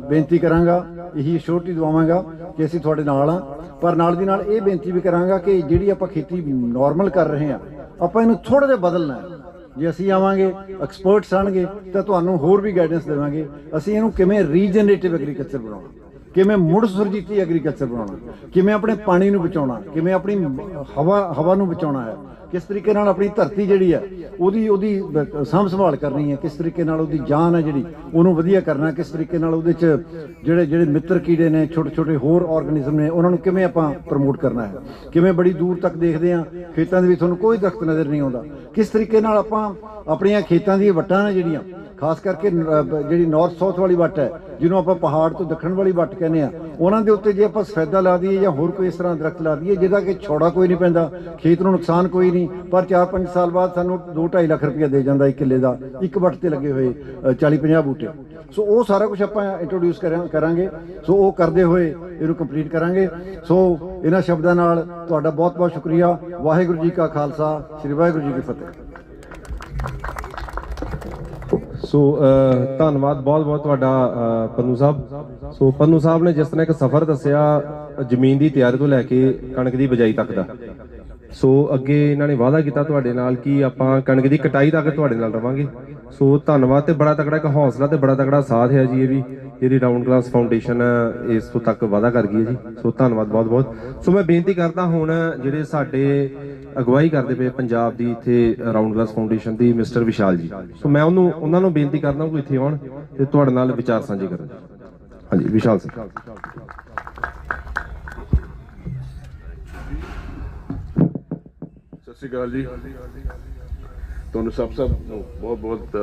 Speaker 1: ਬੇਨਤੀ ਕਰਾਂਗਾ, ਇਹੀ ਸ਼ੋਰਟੀ ਦਵਾਵਾਂਗਾ ਕਿ ਅਸੀਂ ਤੁਹਾਡੇ ਨਾਲ ਆ ਪਰ ਨਾਲ ਦੀ ਨਾਲ ਇਹ ਬੇਨਤੀ ਵੀ ਕਰਾਂਗਾ ਕਿ ਜਿਹੜੀ ਆਪਾਂ ਖੇਤੀ ਨਾਰਮਲ ਕਰ ਰਹੇ ਆ ਆਪਾਂ ਇਹਨੂੰ ਥੋੜਾ ਜਿਹਾ ਬਦਲਣਾ ਹੈ। ਜੇ ਅਸੀਂ ਆਵਾਂਗੇ ਐਕਸਪਰਟਸ ਆਣਗੇ, ਤਾਂ ਤੁਹਾਨੂੰ ਹੋਰ ਵੀ ਗਾਈਡੈਂਸ ਦੇਵਾਂਗੇ। ਅਸੀਂ ਇਹਨੂੰ ਕਿਵੇਂ ਰੀਜਨਰੇਟਿਵ ਐਗਰੀਕਲਚਰ ਬਣਾਉਣਾ, ਕਿਵੇਂ ਮੁੜ ਸੁਰਜੀਤੀ ਐਗਰੀਕਲਚਰ ਬਣਾਉਣਾ, ਕਿਵੇਂ ਆਪਣੇ ਪਾਣੀ ਨੂੰ ਬਚਾਉਣਾ, ਕਿਵੇਂ ਆਪਣੀ ਹਵਾ ਹਵਾ ਨੂੰ ਬਚਾਉਣਾ ਹੈ ਕਿਸ ਤਰੀਕੇ ਨਾਲ ਆਪਣੀ ਧਰਤੀ ਜਿਹੜੀ ਹੈ ਉਹਦੀ ਉਹਦੀ ਬ- ਸਾਂਭ ਸੰਭਾਲ ਕਰਨੀ ਹੈ, ਕਿਸ ਤਰੀਕੇ ਨਾਲ ਉਹਦੀ ਜਾਨ ਹੈ ਜਿਹੜੀ, ਉਹਨੂੰ ਵਧੀਆ ਕਰਨਾ, ਕਿਸ ਤਰੀਕੇ ਨਾਲ ਉਹਦੇ ਚ ਜਿਹੜੇ ਜਿਹੜੇ ਮਿੱਤਰ ਕੀੜੇ ਨੇ, ਛੋਟੇ ਛੋਟੇ ਹੋਰ ਆਰਗੇਨਿਜ਼ਮ ਨੇ, ਉਹਨਾਂ ਨੂੰ ਕਿਵੇਂ ਆਪਾਂ ਪ੍ਰਮੋਟ ਕਰਨਾ ਹੈ? ਕਿਵੇਂ ਬੜੀ ਦੂਰ ਤੱਕ ਦੇਖਦੇ ਆ ਖੇਤਾਂ ਦੇ ਵਿੱਚ ਤੁਹਾਨੂੰ ਕੋਈ ਦਰਖਤ ਨਜ਼ਰ ਨਹੀਂ ਆਉਂਦਾ। ਕਿਸ ਤਰੀਕੇ ਨਾਲ ਆਪਾਂ ਆਪਣੀਆਂ ਖੇਤਾਂ ਦੀਆਂ ਵੱਟਾਂ ਨੇ ਜਿਹੜੀਆਂ, ਖਾਸ ਕਰਕੇ ਜਿਹੜੀ ਨਾਰਥ ਸਾਊਥ ਵਾਲੀ ਵੱਟ ਹੈ, ਜਿਹਨੂੰ ਆਪਾਂ ਪਹਾੜ ਤੋਂ ਦੱਖਣ ਵਾਲੀ ਵੱਟ ਕਹਿੰਦੇ ਆ ਉਹਨਾਂ ਦੇ ਉੱਤੇ ਜੇ ਆਪਾਂ ਸਫੈਦਾ ਲਾ ਦਈਏ ਜਾਂ ਹੋਰ ਕੋਈ ਇਸ ਤਰ੍ਹਾਂ ਦਰਖਤ ਲਾ ਦਈਏ, ਜਿਹਦਾ ਕਿ ਛੋੜਾ ਕੋਈ ਨਹੀਂ ਪੈਂਦਾ, ਖੇਤ ਨੂੰ ਨੁਕਸਾਨ ਕੋਈ ਨਹੀਂ ਪਰ 4-5 ਸਾਲ ਬਾਅਦ ਸਾਨੂੰ 2.5 ਲੱਖ ਰੁਪਇਆ ਦੇ ਜਾਂਦਾ ਇੱਕ ਕਿੱਲੇ ਦਾ ਇੱਕ ਵੱਟ ਤੇ ਲੱਗੇ ਹੋਏ 40-50 ਬੂਟੇ। ਸੋ ਉਹ ਸਾਰਾ ਕੁਝ ਆਪਾਂ ਇੰਟਰੋਡਿਊਸ ਕਰਾਂਗੇ। ਸੋ ਉਹ ਕਰਦੇ ਹੋਏ ਇਹਨੂੰ ਕੰਪਲੀਟ ਕਰਾਂਗੇ। ਸੋ ਇਹਨਾਂ ਸ਼ਬਦਾਂ ਨਾਲ ਤੁਹਾਡਾ ਬਹੁਤ-ਬਹੁਤ ਸ਼ੁਕਰੀਆ। ਵਾਹਿਗੁਰੂ ਜੀ ਕਾ ਖਾਲਸਾ ਸ੍ਰੀ ਵਾਹਿਗੁਰੂ ਜੀ ਕੀ ਫਤਿਹ।
Speaker 2: ਸੋ ਧੰਨਵਾਦ ਬਹੁਤ ਬਹੁਤ ਤੁਹਾਡਾ ਅਹ, ਪੰਨੂ ਸਾਹਿਬ। ਸੋ ਪੰਨੂ ਸਾਹਿਬ ਨੇ ਜਿਸ ਤਰ੍ਹਾਂ ਇੱਕ ਸਫ਼ਰ ਦੱਸਿਆ ਜ਼ਮੀਨ ਦੀ ਤਿਆਰੀ ਤੋਂ ਲੈ ਕੇ ਕਣਕ ਦੀ ਬਜਾਈ ਤੱਕ ਦਾ। ਸੋ ਅੱਗੇ ਇਹਨਾਂ ਨੇ ਵਾਅਦਾ ਕੀਤਾ ਤੁਹਾਡੇ ਨਾਲ ਕਿ ਆਪਾਂ ਕਣਕ ਦੀ ਕਟਾਈ ਤੱਕ ਤੁਹਾਡੇ ਨਾਲ ਰਵਾਂਗੇ। ਸੋ ਧੰਨਵਾਦ ਤੇ ਬੜਾ ਤਕੜਾ ਇੱਕ ਹੌਸਲਾ ਤੇ ਬੜਾ ਤਕੜਾ ਸਾਥ ਹੈ ਜੀ ਇਹ ਵੀ, ਜਿਹੜੀ ਰਾਉਂਡ ਕਲਾਸ ਫਾਊਂਡੇਸ਼ਨ ਇਸ ਤੋਂ ਤੱਕ ਵਾਅਦਾ ਕਰ ਗਈ ਹੈ ਜੀ। ਸੋ ਧੰਨਵਾਦ ਬਹੁਤ ਬਹੁਤ। ਸੋ ਮੈਂ ਬੇਨਤੀ ਕਰਦਾ ਹੁਣ ਜਿਹੜੇ ਸਾਡੇ ਅਗਵਾਈ ਕਰਦੇ ਪਏ ਪੰਜਾਬ ਦੀ ਇੱਥੇ ਰਾਉਂਡ ਗਲਾਸ ਫਾਊਂਡੇਸ਼ਨ ਦੀ ਮਿਸਟਰ ਵਿਸ਼ਾਲ ਜੀ। ਸੋ ਮੈਂ ਉਹਨੂੰ, ਉਹਨਾਂ ਨੂੰ ਬੇਨਤੀ ਕਰਦਾ ਕਿ ਇੱਥੇ ਆਉਣ ਤੇ ਤੁਹਾਡੇ ਨਾਲ ਵਿਚਾਰ ਸਾਂਝੇ ਕਰਨ। ਹਾਂਜੀ, ਵਿਸ਼ਾਲ ਸਰ।
Speaker 3: ਸ਼੍ਰੀ ਅਕਾਲ ਜੀ। ਤੁਹਾਨੂੰ ਸਭ ਸਭ ਨੂੰ ਬਹੁਤ ਬਹੁਤ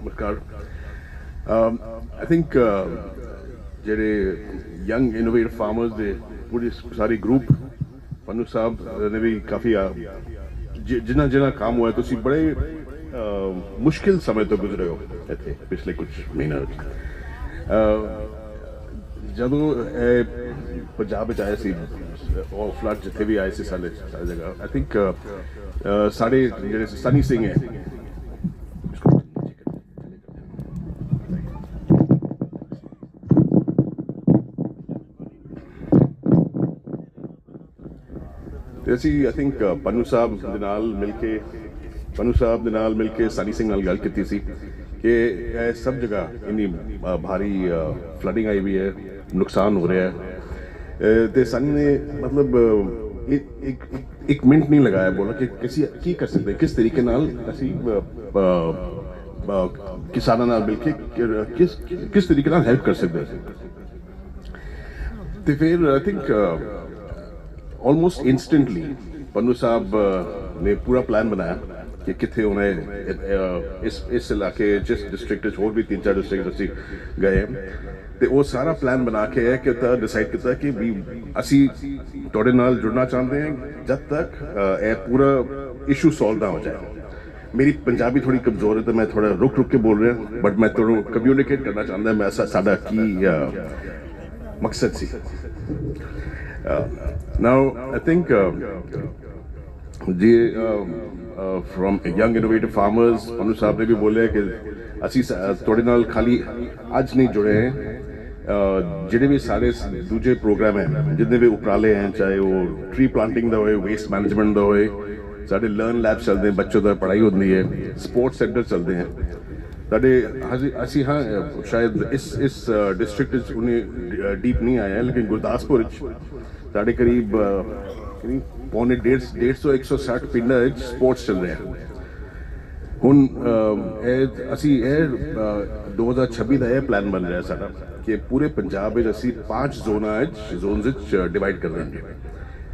Speaker 3: ਨਮਸਕਾਰ। ਆਈ ਥਿੰਕ ਜਿਹੜੇ ਯੰਗ ਇਨੋਵੇਟਿਵ ਫਾਰਮਰਸ ਦੇ ਪੂਰੀ ਸਾਰੀ ਗਰੁੱਪ ਪਨੂ ਸਾਹਿਬ ਨੇ ਵੀ ਕਾਫੀ ਅ, ਜਿ- ਜਿਨ੍ਹਾਂ ਜਿਨ੍ਹਾਂ ਕੰਮ ਹੋਇਆ ਤੁਸੀਂ ਬੜੇ ਮੁਸ਼ਕਿਲ ਸਮੇਂ ਤੋਂ ਗੁਜ਼ਰੇ ਹੋ ਇੱਥੇ ਪਿਛਲੇ ਕੁਝ ਮਹੀਨਿਆਂ ਵਿੱਚ। ਜਦੋਂ ਇਹ ਪੰਜਾਬ ਵਿੱਚ ਆਏ ਸੀ ਉਹ ਫਲੱਡ ਜਿੱਥੇ ਵੀ ਆਏ ਸੀ ਸਾਡੇ ਸਾਰੀ ਜਗ੍ਹਾ। ਆਈ ਥਿੰਕ ਸਾਡੇ ਜਿਹੜੇ ਸਨੀ ਸਿੰਘ ਹੈ। ਤੇ ਅਸੀਂ ਆਈ ਥਿੰਕ ਪਨੂ ਸਾਹਿਬ ਦੇ ਨਾਲ ਮਿਲ ਕੇ, ਪਨੂ ਸਾਹਿਬ ਦੇ ਨਾਲ ਮਿਲ ਕੇ ਸਨੀ ਸਿੰਘ ਨਾਲ ਗੱਲ ਕੀਤੀ ਸੀ ਕਿ ਇਹ ਸਭ ਜਗ੍ਹਾ ਇੰਨੀ ਭਾਰੀ ਫਲੱਡਿੰਗ ਆਈ ਵੀ ਹੈ, ਨੁਕਸਾਨ ਹੋ ਰਿਹਾ ਹੈ। ਤੇ ਸਨੀ ਨੇ ਮਤਲਬ ਅ, ਇੱਕ ਇੱਕ ਇੱਕ ਮਿੰਟ ਨਹੀਂ ਲਗਾਇਆ ਬੋਲਾ ਕਿ ਕਿਸੇ ਕੀ ਕਰ ਸਕਦੇ ਕਿਸ ਤਰੀਕੇ ਨਾਲ ਅਸੀਂ ਅ, ਅ, ਅ, ਕਿਸਾਨਾਂ ਨਾਲ ਮਿਲ ਕੇ ਕਿ- ਕਿਸ ਕਿਸ ਤਰੀਕੇ ਨਾਲ ਹੈਲਪ ਕਰ ਸਕਦੇ ਹਾਂ ਤੇ ਫਿਰ I think almost instantly Pannu Sahib uh, ਨੇ ਪੂਰਾ ਪਲਾਨ ਬਣਾਇਆ ਕਿ ਕਿੱਥੇ ਉਹਨੇ ਇਸ ਇਸ ਇਲਾਕੇ, ਜਿਸ ਡਿਸਟ੍ਰਿਕਟ ਵਿੱਚ ਹੋਰ ਵੀ ਤਿੰਨ ਚਾਰ ਡਿਸਟ੍ਰਿਕਟ ਅਸੀਂ ਗਏ ਹਾਂ। ਤੇ ਉਹ ਸਾਰਾ ਪਲਾਨ ਬਣਾ ਕੇ ਹੈ ਕਿ ਤਾਂ ਡਿਸਾਈਡ ਕੀਤਾ ਕਿ ਵੀ ਅਸੀਂ ਤੁਹਾਡੇ ਨਾਲ ਜੁੜਨਾ ਚਾਹੁੰਦੇ ਹਾਂ, ਜਦ ਤੱਕ ਇਹ ਪੂਰਾ ਇਸ਼ੂ ਸੋਲਵ ਨਾ ਹੋ ਜਾਏ ਮੇਰੀ ਪੰਜਾਬੀ ਥੋੜੀ ਕਮਜ਼ੋਰ ਹੈ ਤਾਂ ਮੈਂ ਥੋੜਾ ਰੁਕ ਰੁਕ ਕੇ ਬੋਲ ਰਿਹਾ ਬਟ ਮੈਂ ਤੁਹਾਨੂੰ ਕਮਿਊਨੀਕੇਟ ਕਰਨਾ ਚਾਹੁੰਦਾ, ਮੈਂ ਸਾਡਾ ਕੀ ਮਕਸਦ ਸੀ now ਆਈ ਥਿੰਕ ਜੀ firm young innovative farmers Anu Sahib ਨੇ ਵੀ ਬੋਲਿਆ ਕਿ ਅਸੀਂ ਤੁਹਾਡੇ ਨਾਲ ਖਾਲੀ ਅੱਜ ਨਹੀਂ ਜੁੜੇ ਹਾਂ। ਜਿਹੜੇ ਵੀ ਸਾਰੇ ਦੂਜੇ ਪ੍ਰੋਗਰਾਮ ਹੈ, ਜਿੰਨੇ ਵੀ ਉਪਰਾਲੇ ਹੈ, ਚਾਹੇ ਉਹ ਟ੍ਰੀ ਪਲਾਂਟਿੰਗ ਦਾ ਹੋਏ ਵੇਸਟ ਮੈਨੇਜਮੈਂਟ ਦਾ ਹੋਏ, ਸਾਡੇ ਲਰਨ ਲੈਬ ਚੱਲਦੇ ਹਨ ਦਾ ਪੜ੍ਹਾਈ ਹੁੰਦੀ ਹੈ ਸਪੋਰਟਸ ਸੈਂਟਰ ਚੱਲਦੇ ਹੈ। ਸਾਡੇ ਅਸੀਂ ਅਸੀਂ ਹਾਂ ਸ਼ਾਇਦ ਇਸ ਇਸ ਡਿਸਟ੍ਰਿਕਟ ਵਿੱਚ ਉਹਨੇ ਡੀਪ ਨਹੀਂ ਆਇਆ ਲੇਕਿਨ ਗੁਰਦਾਸਪੁਰ ਵਿੱਚ ਸਾਡੇ ਕਰੀਬ ਅਹ, ਕਰੀਬ ਪੌਣੇ 150 150 160 ਪਿੰਡਾਂ ਵਿੱਚ ਸਪੋਰਟਸ ਚੱਲ ਰਿਹਾ ਹੈ ਹੁਣ ਅਹ, ਇਹ ਅਸੀਂ ਇਹ ਅਹ, 2026 ਦਾ ਇਹ ਪਲਾਨ ਬਣ ਰਿਹਾ ਸਾਡਾ ਕਿ ਪੂਰੇ ਪੰਜਾਬ ਵਿੱਚ ਅਸੀਂ ਪੰਜ ਜ਼ੋਨਾਂ ਵਿੱਚ ਜ਼ੋਨਸ ਵਿੱਚ ਡਿਵਾਈਡ ਕਰ ਰਹੇ ਹਾਂ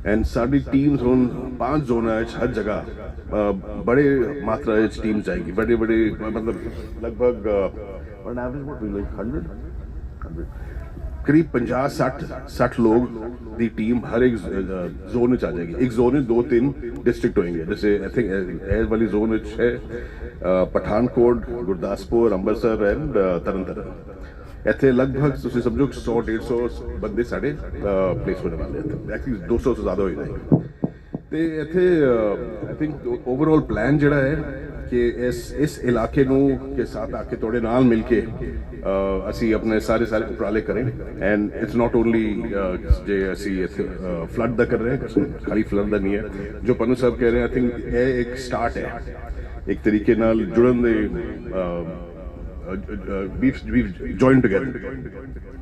Speaker 3: ਐਂਡ ਸਾਡੀ ਟੀਮਸ ਹੁਣ ਪੰਜ ਜ਼ੋਨਾਂ ਵਿੱਚ ਹਰ ਜਗ੍ਹਾ ਅਹ, ਬੜੇ ਮਾਤਰਾ ਵਿੱਚ ਟੀਮ ਚਾਹੀਦੀ ਬੜੇ ਬੜੇ ਮਤਲਬ ਲਗਭਗ on average what we like 100 100 ਕਰੀਬ 50 60 60 ਲੋग ਦੀ ਟੀਮ ਹਰ ਇੱਕ ਜ਼ੋਨ ਵਿੱਚ ਆ ਜਾਏਗੀ। ਇੱਕ ਜ਼ੋਨ ਵਿੱਚ ਦੋ ਤਿੰਨ ਡਿਸਟ੍ਰਿਕਟ ਹੋਣਗੇ ਜੈਸੇ ਆਈ ਥਿੰਕ ਇਹ ਵਾਲੀ ਜ਼ੋਨ ਵਿੱਚ ਹੈ ਪਠਾਨਕੋਟ, ਗੁਰਦਾਸਪੁਰ, ਅੰਮ੍ਰਿਤਸਰ ਐਂਡ ਤਰਨਤਾਰਨ। ਇੱਥੇ ਲਗਭਗ ਤੁਸੀਂ ਸਮਝੋ ਕਿ 100 150 ਬੰਦੇ ਸਾਡੇ ਪਲੇਸ ਹੋਣੇ ਵਾਲੇ ਹਨ ਐਕਚੁਅਲੀ 200 ਤੋਂ ਜ਼ਿਆਦਾ ਹੋ ਤੇ ਇੱਥੇ ਆਈ ਥਿੰਕ ਓਵਰਆਲ ਪਲਾਨ ਜਿਹੜਾ ਹੈ ਕਿ ਇਸ ਇਸ ਇਲਾਕੇ ਨੂੰ ਕੇ ਸਾਥ ਆ ਕੇ ਤੁਹਾਡੇ ਨਾਲ ਮਿਲ ਕੇ ਅਸੀਂ ਆਪਣੇ ਸਾਰੇ ਸਾਰੇ ਉਪਰਾਲੇ ਕरें ਐਂਡ ਇਟਸ ਨਾਟ ਓਨਲੀ ਜੇ ਅਸੀਂ ਇੱਥੇ ਫਲੱਡ ਦਾ ਕਰ ਰਹੇ ਖਾਲੀ ਫਲੱਡ ਦਾ ਨਹੀਂ ਹੈ। ਜੋ ਪਨੂ ਸਾਹਿਬ ਕਹਿ ਰਹੇ ਆਈ ਥਿੰਕ ਇਹ ਇੱਕ ਸਟਾਰਟ ਹੈ। ਇੱਕ ਤਰੀਕੇ ਨਾਲ ਜੁੜਨ ਦੇ ਵੀ ਜੁਆਇਨ ਟੁਗੇਦਰ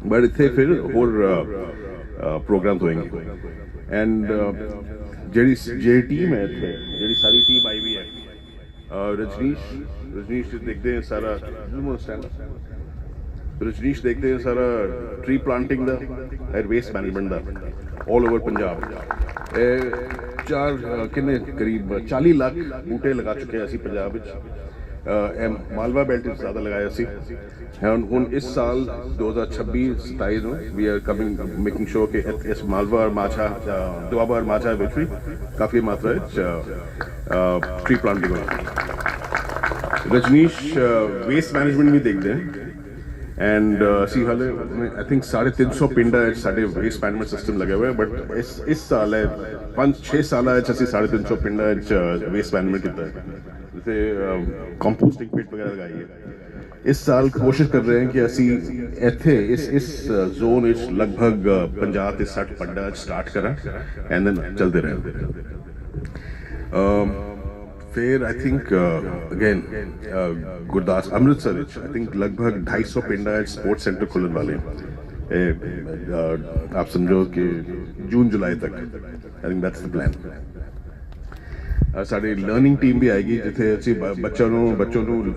Speaker 3: ਬਟ ਇੱਥੇ ਫਿਰ ਹੋਰ ਪ੍ਰੋਗਰਾਮ ਹੋਣਗੇ ਐਂਡ ਜਿਹੜੀ ਜਿਹੜੀ ਟੀਮ ਹੈ ਇੱਥੇ, ਜਿਹੜੀ ਸਾਰੀ ਟੀਮ ਆਈ ਵੀ ਹੈ ਅਹ ਰਜਨੀਸ਼ ਰਜਨੀਸ਼ ਜੀ ਦੇਖਦੇ हैं ਸਾਰਾ ਸਟੈਂਡ ਰਜਨੀਸ਼ ਦੇਖਦੇ हैं ਸਾਰਾ ਟਰੀ ਪਲਾਂਟਿੰਗ ਦਾ ਐਰ ਵੇਸਟ ਮੈਨੇਜਮੈਂਟ ਦਾ 올 ਓਵਰ ਪੰਜਾਬ ਇਹ ਚਾਰ ਅਹ, ਕਿੰਨੇ ਕਰੀਬ 40 ਲੱਖ ਬੂਟੇ ਲਗਾ ਚੁੱਕੇ ਹਾਂ ਅਸੀਂ ਪੰਜਾਬ ਵਿੱਚ ਅਹ, ਇਹ ਮਾਲਵਾ ਬੈਲਟ ਵਿੱਚ ਜ਼ਿਆਦਾ ਲਗਾਇਆ ਸੀ ਹੁਣ ਹੁਣ ਇਸ ਸਾਲ 2026 27 ਨੂੰ we are coming making sure ਕਿ ਇਸ- ਇਸ ਮਾਲਵਾ ਔਰ ਮਾਛਾ ਅਹ, ਦੁਆਬਾ ਔਰ ਮਾਛਾ ਵਿੱਚ ਵੀ ਕਾਫੀ ਮਾਤਰਾ ਵਿੱਚ ਟਰੀ ਪਲਾਂਟਿੰਗ ਹੋਈ ਰਜਨੀਸ਼ ਵੇਸਟ ਮੈਨੇਜਮੈਂਟ ਵੀ ਦੇਖਦੇ ਹਨ ਐਂਡ ਅਸੀਂ ਹਾਲੇ ਆਈ ਥਿੰਕ 350 ਪਿੰਡਾਂ ਵਿੱਚ ਸਾਡੇ ਵੇਸਟ ਮੈਨੇਜਮੈਂਟ ਸਿਸਟਮ ਲੱਗਿਆ ਹੋਇਆ ਬਟ ਇਸ ਇਸ ਸਾਲ ਹੈ 5-6 ਸਾਲਾਂ ਵਿੱਚ ਅਸੀਂ 350 ਪਿੰਡਾਂ ਵਿੱਚ ਵੇਸਟ ਮੈਨੇਜਮੈਂਟ ਕੀਤਾ ਹੈ ਜਿੱਥੇ ਕੰਪੋਸਟਿੰਗ ਪਿਟ ਵਗੈਰਾ ਲਗਾਈ ਹੈ ਇਸ ਸਾਲ ਕੋਸ਼ਿਸ਼ ਕਰ ਰਹੇ ਹਾਂ ਕਿ ਅਸੀਂ ਇੱਥੇ ਇਸ ਇਸ ਜ਼ੋਨ ਵਿੱਚ ਲਗਭਗ 50 ਤੇ 60 ਪਿੰਡਾਂ ਸਟਾਰਟ ਕਰਾਂ ਐਂਡ ਦੈਨ ਚਲਦੇ ਰਹੇ ਫਿਰ I think again Gurdas Amritsar ਵਿੱਚ ਆਈ ਥਿੰਕ ਲਗਭਗ 250 ਪਿੰਡਾਂ ਵਿੱਚ ਸਪੋਰਟ ਸੈਂਟਰ ਖੁੱਲਣ ਵਾਲੇ ਹਨ। ਇਹ ਅਹ, ਆਪ ਸਮਝੋ ਕਿ ਜੂਨ ਜੁਲਾਈ ਤੱਕ I think that's the plan ਸਾਡੀ ਲਰਨਿੰਗ ਟੀਮ ਵੀ ਆਏਗੀ, ਜਿੱਥੇ ਅਸੀਂ ਬੱਚਿਆਂ ਨੂੰ ਬੱਚੋਂ ਨੂੰ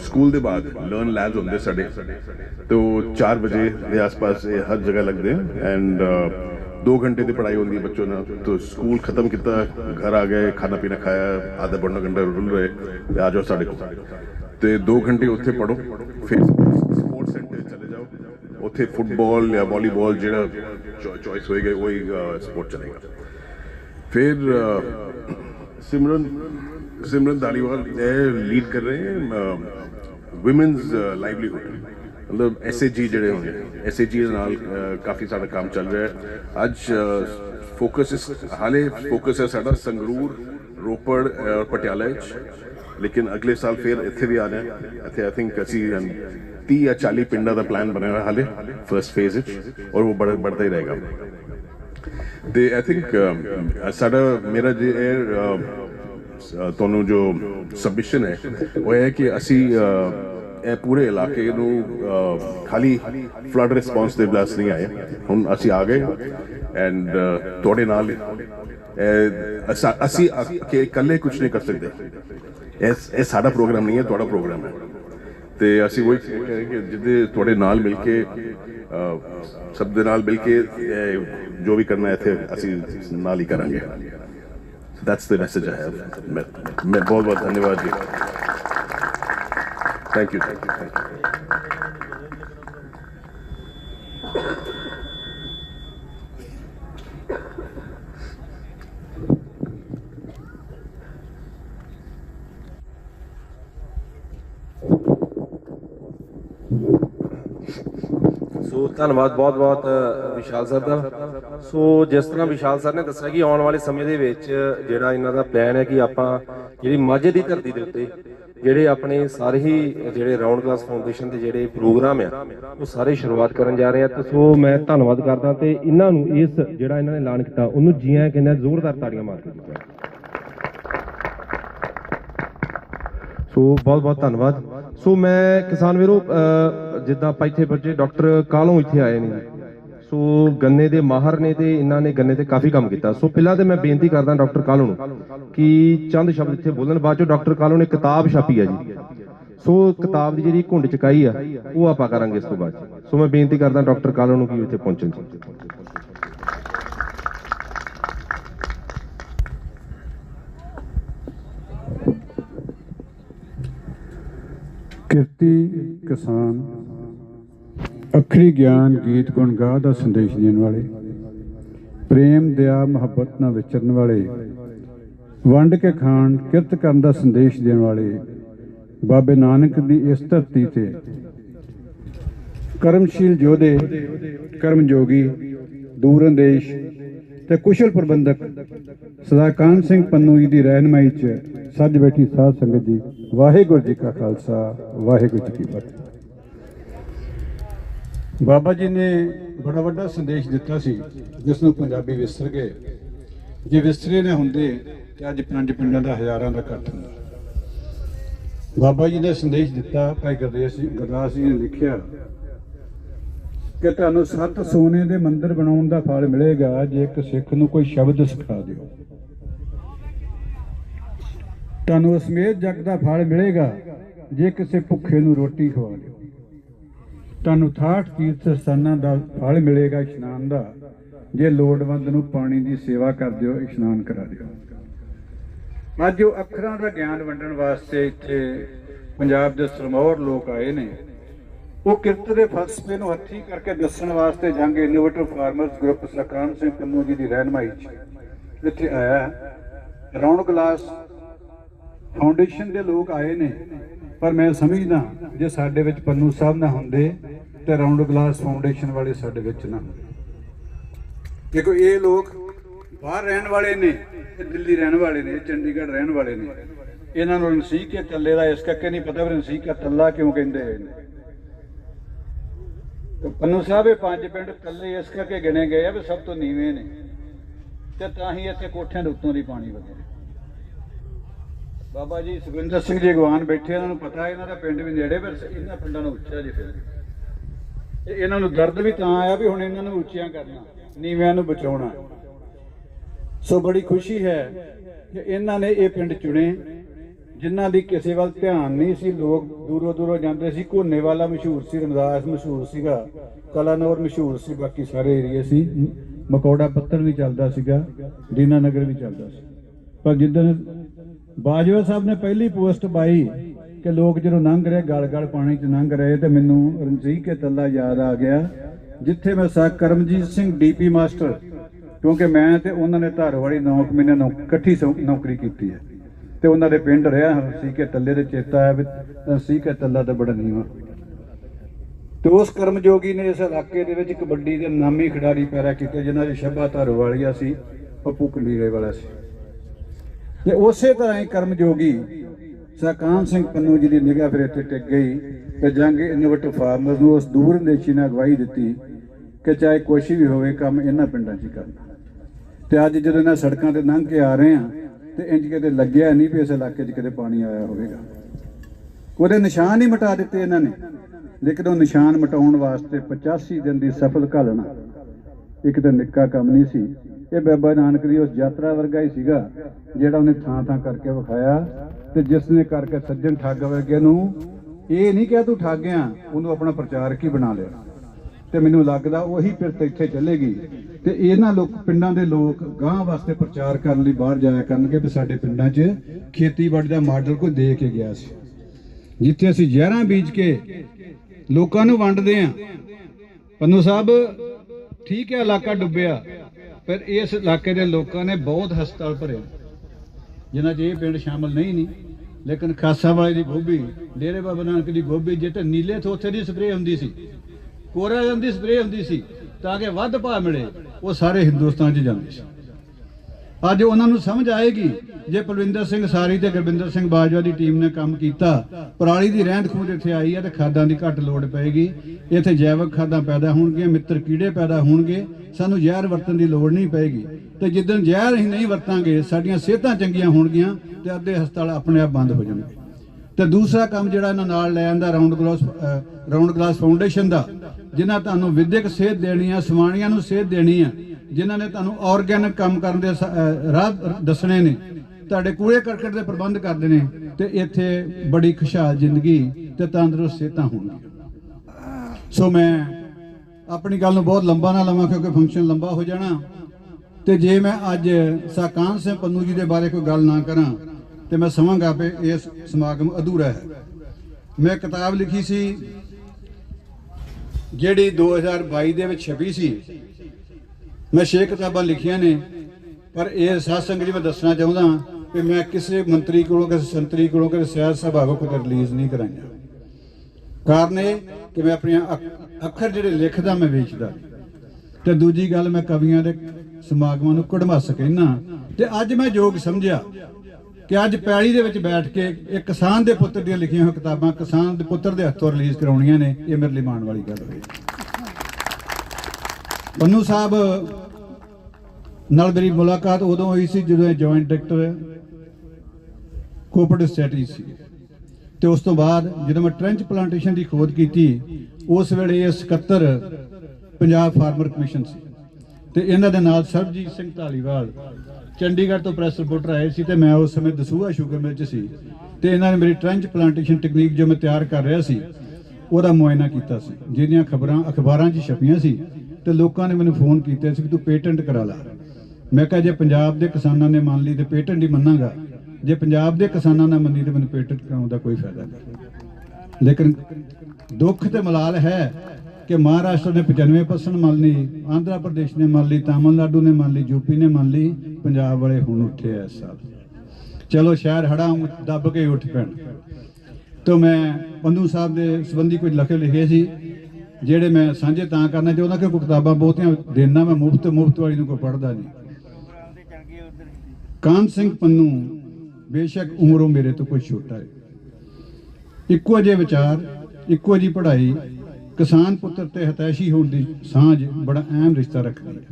Speaker 3: ਸਕੂਲ ਦੇ ਬਾਅਦ ਲਰਨ ਲੈਬਸ ਹੁੰਦੇ ਸਾਡੇ। ਤੋਂ 4 ਵਜੇ ਦੇ ਆਸ-ਪਾਸ ਇਹ ਹਰ ਜਗ੍ਹਾ ਲੱਗਦੇ ਐਂਡ 2 ਘੰਟੇ ਦੀ ਪੜ੍ਹਾਈ ਹੁੰਦੀ ਹੈ ਬੱਚੋਂ ਨਾਲ। ਤੋਂ ਸਕੂਲ ਖਤਮ ਕੀਤਾ, ਘਰ ਆ ਗਏ ਖਾਣਾ ਪੀਣਾ ਖਾਇਆ ਆਧਾ ਬੰਨਾ ਘੰਟਾ ਰੁਲ ਰਹੇ, ਤੇ ਆ ਸਾਡੇ ਕੋਲ। ਤੇ 2 ਘੰਟੇ ਉੱਥੇ ਪੜੋ ਫਿਰ ਸਪੋਰਟਸ ਸੈਂਟਰ ਚਲੇ ਜਾਓ। ਉੱਥੇ ਫੁੱਟਬਾਲ ਜਾਂ ਵਾਲੀਬਾਲ ਜਿਹੜਾ ਚੋਇਸ ਹੋਏਗਾ, ਉਹ ਹੀ ਸਪੋਰਟ ਚਲੇਗਾ। ਫਿਰ ਅਹ, ਸਿਮਰਨ ਸਿਮਰਨ ਧਾਲੀਵਾਲ ਇਹ ਲੀਡ ਕਰ ਰਹੇ ਹਨ ਔਮਨਸ ਲਾਈਵਲੀਹੁੱਡ ਮਤਲਬ ਐਸਏਜੀ ਜਿਹੜੇ ਹੁੰਦੇ ਐਸਏਜੀ ਦੇ ਨਾਲ ਅਹ, ਕਾਫੀ ਸਾਡਾ ਕੰਮ ਚੱਲ ਰਿਹਾ ਹੈ ਅੱਜ ਫੋਕਸ ਇਸ ਹਾਲੇ ਫੋਕਸ ਹੈ ਸਾਡਾ ਸੰਗਰੂਰ ਰੋਪੜ ਔਰ ਪਟਿਆਲਾ ਵਿੱਚ ਲੇਕਿਨ ਅਗਲੇ ਸਾਲ ਫਿਰ ਇੱਥੇ ਵੀ ਆਣਾ ਹੈ ਇੱਥੇ ਆਈ ਥਿੰਕ ਅਸੀਂ 30 ਜਾਂ 40 ਪਿੰਡਾਂ ਦਾ ਪਲਾਨ ਬਣਿਆ ਹੋਇਆ ਹਾਲੇ ਫਰਸਟ ਫੇਜ਼ ਵਿੱਚ ਔਰ ਉਹ ਬੜਾ बढ़ता ਹੀ ਰਹੇਗਾ ਤੇ ਆਈ ਥਿੰਕ ਸਾਡਾ, ਮੇਰਾ ਜੇ ਤੁਹਾਨੂੰ ਜੋ ਸਬਮਿਸ਼ਨ ਹੈ, ਉਹ ਇਹ ਹੈ ਕਿ ਅਸੀਂ ਇਹ ਪੂਰੇ ਇਲਾਕੇ ਨੂੰ ਖਾਲੀ ਫਲੱਡ ਰਿਸਪੌਂਸ ਦੇ ਬਲਾਸ ਨਹੀਂ ਆਏ। ਹੁਣ ਅਸੀਂ ਆ ਗਏ ਐਂਡ ਤੁਹਾਡੇ ਨਾਲ ਅਸੀਂ ਆ ਇਕੱਲੇ ਕੁਝ ਨਹੀਂ ਕਰ ਸਕਦੇ। ਇਹ ਇਹ ਸਾਡਾ ਪ੍ਰੋਗਰਾਮ ਨਹੀਂ ਹੈ, ਤੁਹਾਡਾ ਪ੍ਰੋਗਰਾਮ ਹੈ। ਤੇ ਅਸੀਂ ਉਹ ਕਹਿੰਦੇ ਕਿ ਤੁਹਾਡੇ ਨਾਲ ਮਿਲ ਕੇ ਸਭ ਦੇ ਨਾਲ ਮਿਲ ਕੇ ਜੋ ਵੀ ਕਰਨਾ ਇੱਥੇ ਅਸੀਂ ਨਾਲ ਹੀ ਕਰਾਂਗੇ। That's the message I have ਮੈਂ ਮੈਂ ਬਹੁਤ ਬਹੁਤ ਧੰਨਵਾਦ ਜੀ। Thank you thank you
Speaker 2: so ਧੰਨਵਾਦ ਬਹੁਤ ਬਹੁਤ ਵਿਸ਼ਾਲ ਸਰ ਦਾ। ਸੋ ਜਿਸ ਤਰ੍ਹਾਂ ਵਿਸ਼ਾਲ ਸਰ ਨੇ ਦੱਸਿਆ ਕਿ ਆਉਣ ਵਾਲੇ ਸਮੇਂ ਦੇ ਵਿੱਚ ਜਿਹੜਾ ਇਹਨਾਂ ਦਾ ਪਲਾਨ ਹੈ ਕਿ ਆਪਾਂ ਜਿਹੜੀ ਮਾਝੇ ਦੀ ਧਰਤੀ ਦੇ ਉੱਤੇ ਜਿਹੜੇ ਆਪਣੇ ਸਾਰੇ ਹੀ ਜਿਹੜੇ ਰਾਉਂਡ ਕਲਾਸ ਫਾਊਂਡੇਸ਼ਨ ਦੇ ਜਿਹੜੇ ਪ੍ਰੋਗਰਾਮ ਆ, ਉਹ ਸਾਰੇ ਸ਼ੁਰੂਆਤ ਕਰਨ ਜਾ ਰਹੇ ਆ। ਤੇ ਸੋ ਮੈਂ ਧੰਨਵਾਦ ਕਰਦਾ ਤੇ ਇਹਨਾਂ ਨੂੰ ਇਸ ਜਿਹੜਾ ਇਹਨਾਂ ਨੇ ਐਲਾਨ ਕੀਤਾ, ਉਹਨੂੰ ਜੀਆਂ ਕਹਿੰਦਾ ਜ਼ੋਰਦਾਰ ਤਾੜੀਆਂ ਮਾਰ ਕੇ ਦਿੱਤਾ ਸੋ ਬਹੁਤ ਬਹੁਤ ਧੰਨਵਾਦ। ਸੋ ਮੈਂ ਕਿਸਾਨ ਵੀਰੋ ਜਿੱਦਾਂ ਆਪਾਂ ਇੱਥੇ ਬੱਚੇ ਡਾਕਟਰ ਕਾਲੋਂ ਇੱਥੇ ਆਏ ਨੇ? ਸੋ ਗੰਨੇ ਦੇ ਮਾਹਰ ਨੇ ਤੇ ਇਹਨਾਂ ਨੇ ਗੰਨੇ ਤੇ ਕਾਫੀ ਕੰਮ ਕੀਤਾ। ਸੋ ਪਹਿਲਾਂ ਤੇ ਮੈਂ ਬੇਨਤੀ ਕਰਦਾ ਡਾਕਟਰ ਕਾਲੋਂ ਨੂੰ ਕਿ ਚੰਦ ਸ਼ਬਦ ਇੱਥੇ ਬੋਲਣ, ਬਾਅਦ ਚੋਂ ਡਾਕਟਰ ਕਾਲੋਂ ਨੇ ਕਿਤਾਬ ਛਾਪੀ ਹੈ ਜੀ। ਸੋ ਕਿਤਾਬ ਦੀ ਜਿਹੜੀ ਘੁੰਡ ਚਕਾਈ ਆ, ਉਹ ਆਪਾਂ ਕਰਾਂਗੇ ਇਸ ਤੋਂ ਬਾਅਦ। ਸੋ ਮੈਂ ਬੇਨਤੀ ਕਰਦਾ ਡਾਕਟਰ ਕਾਲੋਂ ਨੂੰ ਕਿ ਇੱਥੇ ਪਹੁੰਚਣ ਜੀ
Speaker 4: ਕਿਰਤੀ ਕਿਸਾਨ ਅਖਰੀ ਗਿਆਨ ਗੀਤ ਗੁਣ ਗਾ ਦਾ ਸੰਦੇਸ਼ ਦੇਣ ਵਾਲੇ, ਪ੍ਰੇਮ, ਦਇਆ, ਮੁਹੱਬਤ ਨਾਲ ਵਿਚਰਨ ਵਾਲੇ, ਵੰਡ ਕੇ ਖਾਣ, ਕਿਰਤ ਕਰਨ ਦਾ ਸੰਦੇਸ਼ ਦੇਣ ਵਾਲੇ, ਬਾਬੇ ਨਾਨਕ ਦੀ ਇਸ ਧਰਤੀ ਤੇ ਕਰਮਸ਼ੀਲ ਯੋਧੇ, ਕਰਮਯੋਗੀ ਦੂਰ ਅੰਦੇਸ਼ ਤੇ ਕੁਸ਼ਲ ਪ੍ਰਬੰਧਕ ਸਦਾ ਕਾਨ ਸਿੰਘ ਪੰਨੂ ਜੀ ਦੀ ਰਹਿਨਮਾਈ 'ਚ ਸੱਜ ਬੈਠੀ ਸਾਧ ਸੰਗਤ ਜੀ, ਵਾਹਿਗੁਰੂ ਜੀ ਕਾ ਖਾਲਸਾ, ਵਾਹਿਗੁਰੂ ਜੀ ਕੀ ਫਤਿਹ। ਬਾਬਾ ਜੀ ਨੇ ਬੜਾ ਵੱਡਾ ਸੰਦੇਸ਼ ਦਿੱਤਾ ਸੀ ਜਿਸ ਨੂੰ ਪੰਜਾਬੀ ਵਿਸਰ ਗਏ। ਜੇ ਵਿਸਰੇ ਨੇ ਹੁੰਦੇ ਤੇ ਅੱਜ ਪੰਜ ਪਿੰਡਾਂ ਦਾ ਹਜ਼ਾਰਾਂ ਦਾ ਇਕੱਠ ਹੁੰਦਾ। ਬਾਬਾ ਜੀ ਨੇ ਸੰਦੇਸ਼ ਦਿੱਤਾ, ਭਾਈ ਗੁਰਦੇਵ ਸਿੰਘ ਗੁਰਦਾਸ ਜੀ ਨੇ ਲਿਖਿਆ ਕਿ ਤੁਹਾਨੂੰ ਸੱਤ ਸੋਨੇ ਦੇ ਮੰਦਿਰ ਬਣਾਉਣ ਦਾ ਫਲ ਮਿਲੇਗਾ, ਜੇ ਇੱਕ ਸਿੱਖ ਨੂੰ ਕੋਈ ਸ਼ਬਦ ਸਿਖਾ ਦਿਓ। ਤੁਹਾਨੂੰ ਅਸਮੇਤ ਜਗ ਦਾ ਫਲ ਮਿਲੇਗਾ, ਜੇ ਕਿਸੇ ਭੁੱਖੇ ਨੂੰ ਰੋਟੀ ਖਵਾ ਦਿਓ। ਤੁਹਾਨੂੰ 68 ਤੀਰਥ ਸਥਾਨਾਂ ਦਾ ਫਲ ਮਿਲੇਗਾ ਇਸ਼ਨਾਨ ਦਾ। ਜੇ ਲੋੜਵੰਦ ਨੂੰ ਪਾਣੀ ਦੀ ਸੇਵਾ ਕਰ ਦਿਓ ਇਸ਼ਨਾਨ ਕਰਾ ਦਿਓ। ਅੱਜ ਉਹ ਅੱਖਰਾਂ ਦਾ ਗਿਆਨ ਵੰਡਣ ਵਾਸਤੇ ਇੱਥੇ ਪੰਜਾਬ ਦੇ ਸਰਮੌਰ ਲੋਕ ਆਏ ਨੇ, ਉਹ ਕਿਰਤ ਦੇ ਫਲਸਫੇ ਨੂੰ ਹੱਥੀ ਕਰਕੇ ਦੱਸਣ ਵਾਸਤੇ young innovative farmers group Sarkan Singh Kannu ji ਦੀ ਰਹਿਨਮਾਈ 'ਚ ਇੱਥੇ ਆਇਆ। ਰਾਉਂਡ ਗਲਾਸ ਫਾਊਂਡੇਸ਼ਨ ਦੇ ਲੋਕ ਆਏ ਨੇ। ਪਰ ਮੈਂ ਸਮਝਦਾ ਜੇ ਸਾਡੇ ਵਿੱਚ ਪੰਨੂ ਸਾਹਿਬ ਨਾ ਹੁੰਦੇ ਤੇ ਰਾਉਂਡ ਗਲਾਸ ਫਾਊਂਡੇਸ਼ਨ ਵਾਲੇ ਸਾਡੇ ਵਿੱਚ ਨਾ ਹੁੰਦੇ। ਦੇਖੋ, ਇਹ ਲੋਕ ਬਾਹਰ ਰਹਿਣ ਵਾਲੇ ਨੇ ਦਿੱਲੀ ਰਹਿਣ ਵਾਲੇ ਨੇ, ਚੰਡੀਗੜ੍ਹ ਰਹਿਣ ਵਾਲੇ ਨੇ। ਇਹਨਾਂ ਨੂੰ ਰਣਸੀਕ ਕੇ ਟੱਲੇ ਦਾ, ਇਸ ਕਰਕੇ ਨਹੀਂ ਪਤਾ ਵੀ ਰਣਸੀਕ ਕਾ ਟੱਲਾ ਕਿਉਂ ਕਹਿੰਦੇ ਹੋਏ ਨੇ। ਤੇ ਪੰਨੂ ਸਾਹਿਬ ਇਹ ਪੰਜ ਪਿੰਡ ਟੱਲੇ ਇਸ ਕਰਕੇ ਗਿਣੇ ਗਏ ਆ ਵੀ ਸਭ ਤੋਂ ਨੀਵੇਂ ਨੇ ਤੇ ਤਾਂ ਹੀ ਇੱਥੇ ਕੋਠਿਆਂ ਦੇ ਉੱਤੋਂ ਦੀ ਪਾਣੀ ਵਗਦਾ ਬਾਬਾ ਜੀ, ਸੁਖਵਿੰਦਰ ਸਿੰਘ ਜੀ ਅਗਵਾਨ ਬੈਠੇ ਇਹਨਾਂ ਨੂੰ ਪਤਾ, ਇਹਨਾਂ ਦਾ ਪਿੰਡ ਵੀ ਨੇੜੇ, ਪਰ ਇਹਨਾਂ ਪਿੰਡਾਂ ਨੂੰ ਉੱਚਾ ਜੀ ਫਿਰ। ਇਹਨਾਂ ਨੂੰ ਦਰਦ ਵੀ ਤਾਂ ਆਇਆ ਵੀ ਹੁਣ ਇਹਨਾਂ ਨੂੰ ਉੱਚੀਆਂ ਕਰਨਾ, ਨੀਵਿਆਂ ਨੂੰ ਬਚਾਉਣਾ। ਸੋ ਬੜੀ ਖੁਸ਼ੀ ਹੈ ਕਿ ਇਹਨਾਂ ਨੇ ਇਹ ਪਿੰਡ ਚੁਣੇ, ਜਿਨ੍ਹਾਂ ਦੀ ਕਿਸੇ ਵੱਲ ਧਿਆਨ ਨਹੀਂ ਸੀ। ਲੋਕ ਦੂਰੋਂ ਦੂਰੋਂ ਜਾਂਦੇ ਸੀ ਕੋਨੇ ਵਾਲਾ ਮਸ਼ਹੂਰ ਸੀ, ਰਮਦਾਸ ਮਸ਼ਹੂਰ ਸੀਗਾ, ਕਲਾਨੌਰ ਮਸ਼ਹੂਰ ਸੀ, ਬਾਕੀ ਸਾਰੇ ਏਰੀਏ ਸੀ। ਮਕੌੜਾ ਪੱਤਰ ਵੀ ਚੱਲਦਾ ਸੀਗਾ, ਦੀਨਾ ਨਗਰ ਵੀ ਚੱਲਦਾ ਸੀ। ਪਰ ਜਿੱਦਣ ਬਾਜਵਾ ਸਾਹਿਬ ਨੇ ਪਹਿਲੀ ਪੋਸਟ ਪਾਈ ਕਿ ਲੋਕ ਜਦੋਂ ਲੰਘ ਰਹੇ ਗਲ ਗਲ ਪਾਣੀ 'ਚ ਲੰਘ ਰਹੇ ਤੇ ਮੈਨੂੰ ਰਣਜੀਤ ਕੇ ਤੱਲਾ ਯਾਦ ਆ ਗਿਆ, ਜਿੱਥੇ ਮੈਂ ਸਾ ਕਰਮਜੀਤ ਸਿੰਘ ਡੀਪੀ ਮਾਸਟਰ, ਕਿਉਂਕਿ ਮੈਂ ਤੇ ਉਹਨਾਂ ਨੇ ਧਾਰਵਾੜੀ 9 ਮਹੀਨੇ ਨੌ- ਇਕੱਠੀ ਨੌਕਰੀ ਕੀਤੀ ਹੈ। ਤੇ ਉਹਨਾਂ ਦੇ ਪਿੰਡ ਰਿਹਾ ਸੀ ਕੇ ਤੱਲੇ ਦੇ ਚੇਤਾ ਹੈ ਵੀ ਸੀ ਕੇ ਤੱਲਾ ਤਾਂ ਬੜਾ ਨੀਵਾ। ਤੇ ਉਸ ਕਰਮਯੋਗੀ ਨੇ ਇਸ ਇਲਾਕੇ ਦੇ ਵਿੱਚ ਕਬੱਡੀ ਦੇ ਨਾਮੀ ਖਿਡਾਰੀ ਪੈਦਾ ਕੀਤੇ, ਜਿਨ੍ਹਾਂ ਦੇ ਸ਼ੱਭਾ ਧਾਰਵਾਲੀਆ ਸੀ, ਪੱਪੂ ਕੰਡੀਰੇ ਵਾਲਾ ਸੀ। ਤੇ ਉਸੇ ਤਰ੍ਹਾਂ ਹੀ ਕਰਮਯੋਗੀ ਸਕਾਨ ਸਿੰਘ ਪੰਨੂ ਜੀ ਦੀ ਨਿਗਾਹ ਫਿਰ ਇੱਥੇ ਟਿਕ ਗਈ ਤੇ ਜੰਗ ਇਨੋਵੇਟਿਵ ਫਾਰਮਰ ਨੂੰ ਉਸ ਦੂਰ ਅੰਦੇਸ਼ੀ ਨਾਲ ਅਗਵਾਈ ਦਿੱਤੀ ਕਿ ਚਾਹੇ ਕੁਛ ਵੀ ਹੋਵੇ ਕੰਮ ਇਹਨਾਂ ਪਿੰਡਾਂ 'ਚ ਹੀ ਕਰਨਾ। ਤੇ ਅੱਜ ਜਦੋਂ ਇਹਨਾਂ ਸੜਕਾਂ ਤੇ ਲੰਘ ਕੇ ਆ ਰਹੇ ਆ ਤੇ ਇੰਜ ਕਿਤੇ ਲੱਗਿਆ ਨਹੀਂ ਵੀ ਇਸ ਇਲਾਕੇ 'ਚ ਕਿਤੇ ਪਾਣੀ ਆਇਆ ਹੋਵੇਗਾ। ਉਹਦੇ ਨਿਸ਼ਾਨ ਹੀ ਮਿਟਾ ਦਿੱਤੇ ਇਹਨਾਂ ਨੇ, ਲੇਕਿਨ ਉਹ ਨਿਸ਼ਾਨ ਮਿਟਾਉਣ ਵਾਸਤੇ 85 ਦਿਨ ਦੀ ਸਫਲ ਘਾਲਣਾ ਇੱਕ ਤਾਂ ਨਿੱਕਾ ਕੰਮ ਨਹੀਂ ਸੀ ਇਹ ਬਾਬਾ ਨਾਨਕ ਦੀ ਉਸ ਯਾਤਰਾ ਵਰਗਾ ਹੀ ਸੀਗਾ, ਜਿਹੜਾ ਉਹਨੇ ਥਾਂ ਥਾਂ ਕਰਕੇ ਵਿਖਾਇਆ ਤੇ ਜਿਸ ਨੇ ਕਰਕੇ ਸੱਜਣ ਠੱਗ ਵਰਗੇ ਨੂੰ ਇਹ ਨਹੀਂ ਕਿਹਾ ਤੂੰ ਠੱਗ ਉਹਨੂੰ ਆਪਣਾ ਪ੍ਰਚਾਰਕ ਹੀ ਬਣਾ ਲਿਆ? ਤੇ ਮੈਨੂੰ ਲੱਗਦਾ ਉਹੀ ਫਿਰ ਇੱਥੇ ਚੱਲੇਗੀ ਤੇ ਇਹਨਾਂ ਲੋਕ, ਪਿੰਡਾਂ ਦੇ ਲੋਕ ਗਾਂ ਵਾਸਤੇ ਪ੍ਰਚਾਰ ਕਰਨ ਲਈ ਬਾਹਰ ਜਾਇਆ ਕਰਨਗੇ ਵੀ ਸਾਡੇ ਪਿੰਡਾਂ 'ਚ ਖੇਤੀਬਾੜੀ ਦਾ ਮਾਡਲ ਕੋਈ ਦੇ ਕੇ ਗਿਆ ਸੀ। ਜਿੱਥੇ ਅਸੀਂ ਜ਼ਹਿਰਾਂ ਬੀਜ ਕੇ ਲੋਕਾਂ ਨੂੰ ਵੰਡਦੇ ਆਂ। ਪੰਨੂ ਸਾਹਿਬ, ਠੀਕ ਹੈ, ਇਲਾਕਾ ਡੁੱਬਿਆ। ਪਰ ਇਸ ਇਲਾਕੇ ਦੇ ਲੋਕਾਂ ਨੇ ਬਹੁਤ ਹਸਪਤਾਲ ਭਰੇ। ਜਿਨ੍ਹਾਂ 'ਚ ਇਹ ਪਿੰਡ ਸ਼ਾਮਲ ਨਹੀਂ ਨਹੀਂ ਲੇਕਿਨ ਖਾਸਾ ਵਾਲੇ ਦੀ ਗੋਭੀ, ਡੇਰੇ ਬਾਬਾ ਨਾਨਕ ਦੀ ਗੋਭੀ ਜਿੱਥੇ ਨੀਲੇ ਥੋਥੇ ਦੀ ਸਪਰੇਅ ਹੁੰਦੀ ਸੀ। ਕੋਰਾ ਦੀ ਸਪਰੇਅ ਹੁੰਦੀ ਸੀ ਤਾਂ ਕਿ ਵੱਧ ਭਾਅ ਮਿਲੇ, ਉਹ ਸਾਰੇ ਹਿੰਦੁਸਤਾਨ 'ਚ ਜਾਂਦੇ ਸੀ। ਅੱਜ ਉਹਨਾਂ ਨੂੰ ਸਮਝ ਆਏਗੀ ਜੇ ਪਲਵਿੰਦਰ ਸਿੰਘ ਸਾਰੀ ਤੇ ਗੁਰਵਿੰਦਰ ਸਿੰਘ ਬਾਜਵਾ ਦੀ ਟੀਮ ਨੇ ਕੰਮ ਕੀਤਾ ਪਰਾਲੀ ਦੀ ਰਹਿੰਦ ਖੂੰਹਦ ਇੱਥੇ ਆਈ ਹੈ ਤੇ ਖਾਦਾਂ ਦੀ ਘੱਟ ਲੋੜ ਪਏਗੀ। ਇੱਥੇ ਜੈਵਿਕ ਖਾਦਾਂ ਪੈਦਾ ਹੋਣਗੀਆਂ ਮਿੱਤਰ ਕੀੜੇ ਪੈਦਾ ਹੋਣਗੇ ਸਾਨੂੰ ਜ਼ਹਿਰ ਵਰਤਣ ਦੀ ਲੋੜ ਨਹੀਂ ਪਏਗੀ। ਤੇ ਜਿੱਦਣ ਜ਼ਹਿਰ ਅਸੀਂ ਨਹੀਂ ਵਰਤਾਂਗੇ ਸਾਡੀਆਂ ਸਿਹਤਾਂ ਚੰਗੀਆਂ ਹੋਣਗੀਆਂ ਤੇ ਅੱਧੇ ਹਸਪਤਾਲ ਆਪਣੇ ਆਪ ਬੰਦ ਹੋ ਜਾਣਗੇ। ਤੇ ਦੂਸਰਾ ਕੰਮ ਜਿਹੜਾ ਇਹਨਾਂ ਨਾਲ ਲੈ ਆਂਦਾ round glass ah, round glass foundation ਦਾ ਜਿਨ੍ਹਾਂ ਤੁਹਾਨੂੰ ਵਿਦਿਅਕ ਸੇਧ ਦੇਣੀ ਆ ਸਵਾਣੀਆਂ ਨੂੰ ਸੇਧ ਦੇਣੀ ਆ ਜਿਨ੍ਹਾਂ ਨੇ ਤੁਹਾਨੂੰ ਆਰਗੈਨਿਕ ਕੰਮ ਕਰਨ ਦੇ ਰਾਹ ਦੱਸਣੇ ਨੇ। ਤੁਹਾਡੇ ਕੂੜੇ ਕਰਕਟ ਦੇ ਪ੍ਰਬੰਧ ਕਰਦੇ ਨੇ ਤੇ ਇੱਥੇ ਬੜੀ ਖੁਸ਼ਹਾਲ ਜ਼ਿੰਦਗੀ ਤੇ ਤੰਦਰੁਸਤ ਸਿਹਤਾਂ ਹੋਣਗੀਆਂ। ਸੋ ਮੈਂ ਆਪਣੀ ਗੱਲ ਨੂੰ ਬਹੁਤ ਲੰਬਾ ਨਾ ਲਵਾਂ ਕਿਉਂਕਿ ਫੰਕਸ਼ਨ ਲੰਬਾ ਹੋ ਜਾਣਾ। ਤੇ ਜੇ ਮੈਂ ਅੱਜ ਸਾਕਾਨ ਸਿੰਘ ਪੰਨੂ ਜੀ ਦੇ ਬਾਰੇ ਕੋਈ ਗੱਲ ਨਾ ਕਰਾਂ, ਤੇ ਮੈਂ ਸਮਝਾਂਗਾ ਕਿ ਇਹ ਸਮਾਗਮ ਅਧੂਰਾ ਹੈ। ਮੈਂ ਕਿਤਾਬ ਲਿਖੀ ਸੀ, ਜਿਹੜੀ 2022 ਦੇ ਵਿੱਚ ਛਪੀ ਸੀ। ਮੈਂ ਛੇ ਕਿਤਾਬਾਂ ਲਿਖੀਆਂ ਨੇ, ਪਰ ਇਹ ਸਾਸੰਗ ਜੀ ਮੈਂ ਦੱਸਣਾ ਚਾਹੁੰਦਾ ਕਿ ਮੈਂ ਕਿਸੇ ਮੰਤਰੀ ਕੋਲੋਂ, ਕਿਸੇ ਸੰਤਰੀ ਕੋਲੋਂ, ਕਿਸੇ ਸਿਆਸਤ ਸਭਾ ਕੋਲੋਂ ਕੋਈ ਰਿਲੀਜ਼ ਨਹੀਂ ਕਰਾਈਆਂ। ਕਾਰਨ ਇਹ ਕਿ ਮੈਂ ਆਪਣੀਆਂ ਅੱਖ- ਅੱਖਰ ਜਿਹੜੇ ਲਿਖਦਾ ਮੈਂ ਵੇਚਦਾ ਤੇ ਦੂਜੀ ਗੱਲ ਮੈਂ ਕਵੀਆਂ ਦੇ ਸਮਾਗਮਾਂ ਨੂੰ ਕੜਮਾਸ ਕਹਿਣਾ ਤੇ ਅੱਜ ਮੈਂ ਯੋਗ ਸਮਝਿਆ ਕਿ ਅੱਜ ਪੈਲੀ ਦੇ ਵਿੱਚ ਬੈਠ ਕੇ ਇੱਕ ਕਿਸਾਨ ਦੇ ਪੁੱਤਰ ਦੀਆਂ ਲਿਖੀਆਂ ਹੋਈਆਂ ਕਿਤਾਬਾਂ ਕਿਸਾਨ ਦੇ ਪੁੱਤਰ ਦੇ ਹੱਥੋਂ ਰਿਲੀਜ਼ ਕਰਾਉਣੀਆਂ ਨੇ, ਇਹ ਮੇਰੇ ਲਈ ਮਾਣ ਵਾਲੀ ਗੱਲ ਹੋਈ। ਪੰਨੂ ਸਾਹਿਬ, ਨਾਲ ਮੇਰੀ ਮੁਲਾਕਾਤ ਉਦੋਂ ਹੋਈ ਸੀ ਜਦੋਂ ਇਹ ਜੁਆਇੰਟ ਡਾਇਰੈਕਟਰ ਕੋਆਪਰੇਟਿਵ ਸਟ੍ਰੈਟਜੀ ਸੀ। ਤੇ ਉਸ ਤੋਂ ਬਾਅਦ ਜਦੋਂ ਮੈਂ ਟ੍ਰੈਂਚ ਪਲਾਂਟੇਸ਼ਨ ਦੀ ਖੋਜ ਕੀਤੀ, ਉਸ ਵੇਲੇ ਇਹ 77 ਪੰਜਾਬ ਫਾਰਮਰ ਕਮਿਸ਼ਨ ਸੀ। ਤੇ ਇਹਨਾਂ ਦੇ ਨਾਲ ਸਰਬਜੀਤ ਸਿੰਘ ਢਾਲੀਵਾਲ ਚੰਡੀਗੜ੍ਹ ਤੋਂ ਪ੍ਰੈਸ ਰਿਪੋਰਟਰ ਆਏ ਸੀ ਤੇ ਮੈਂ ਉਸ ਸਮੇਂ ਦਸੂਹਾ ਸ਼ੂਗਰ ਮਿਲ 'ਚ ਸੀ। ਤੇ ਇਹਨਾਂ ਨੇ ਮੇਰੀ ਟ੍ਰੈਂਚ ਪਲਾਂਟੇਸ਼ਨ ਟੈਕਨੀਕ ਜੋ ਮੈਂ ਤਿਆਰ ਕਰ ਰਿਹਾ ਸੀ, ਉਹਦਾ ਮੁਆਇਨਾ ਕੀਤਾ ਸੀ। ਜਿਹਦੀਆਂ ਖਬਰਾਂ ਅਖਬਾਰਾਂ 'ਚ ਛਪੀਆਂ ਸੀ। ਤੇ ਲੋਕਾਂ ਨੇ ਮੈਨੂੰ ਫੋਨ ਕੀਤਾ ਸੀ ਕਿ ਤੂੰ ਪੇਟੈਂਟ ਕਰਾ ਲੈ। ਮੈਂ ਕਿਹਾ, ਜੇ ਪੰਜਾਬ ਦੇ ਕਿਸਾਨਾਂ ਨੇ ਮੰਨ ਲਈ ਤੇ ਪੇਟੈਂਟ ਹੀ ਮੰਨਾਂਗਾ। ਜੇ ਪੰਜਾਬ ਦੇ ਕਿਸਾਨਾਂ ਨੇ ਮੰਨੀ ਤੇ ਮੈਨੂੰ ਪੇਟੈਂਟ ਕਰਾਉਣ ਦਾ ਕੋਈ ਫਾਇਦਾ ਨਹੀਂ। ਲੇਕਿਨ ਦੁੱਖ ਤੇ ਮਲਾਲ ਹੈ ਕਿ ਮਹਾਰਾਸ਼ਟਰ ਨੇ 95% ਮੰਨ ਲਈ, ਆਂਧਰਾ ਪ੍ਰਦੇਸ਼ ਨੇ ਮੰਨ ਲਈ, ਤਾਮਿਲਨਾਡੂ ਨੇ ਮੰਨ ਲਈ, ਯੂਪੀ ਨੇ ਮੰਨ ਲਈ, ਪੰਜਾਬ ਵਾਲੇ ਹੁਣ ਉੱਠੇ ਐ ਸਾਲ। ਚਲੋ, ਸ਼ਹਿਰ ਹੜਾਂ ਦੱਬ ਕੇ ਉੱਠ ਪੈਣ। ਤੋਂ ਮੈਂ ਪੰਨੂ ਸਾਹਿਬ ਦੇ ਸੰਬੰਧੀ ਕੁਝ ਲਖੇ ਲਿਖੇ ਸੀ। ਜਿਹੜੇ ਮੈਂ ਸਾਂਝੇ ਤਾਂ ਕਰਨਾ ਚਾਹੁੰਦਾ ਕਿ ਕੋਈ ਕਿਤਾਬਾਂ ਬਹੁਤੀਆਂ ਦੇਣਾ, ਮੈਂ ਮੁਫਤ ਮੁਫਤ ਵਾਲੀ ਨੂੰ ਕੋਈ ਪੜਦਾ ਨਹੀਂ। ਕਾਨ ਸਿੰਘ ਪੰਨੂ ਬੇਸ਼ੱਕ ਉਮਰੋਂ ਮੇਰੇ ਤੋਂ ਕੁਝ ਛੋਟਾ ਹੈ। ਇੱਕੋ ਜਿਹੇ ਵਿਚਾਰ, ਇੱਕੋ ਜਿਹੀ ਪੜ੍ਹਾਈ, ਕਿਸਾਨ ਪੁੱਤਰ ਤੇ ਹਤੈਸ਼ੀ ਹੋਣ ਦੀ ਸਾਂਝ ਬੜਾ ਅਹਿਮ ਰਿਸ਼ਤਾ ਰੱਖਦੀ ਹੈ।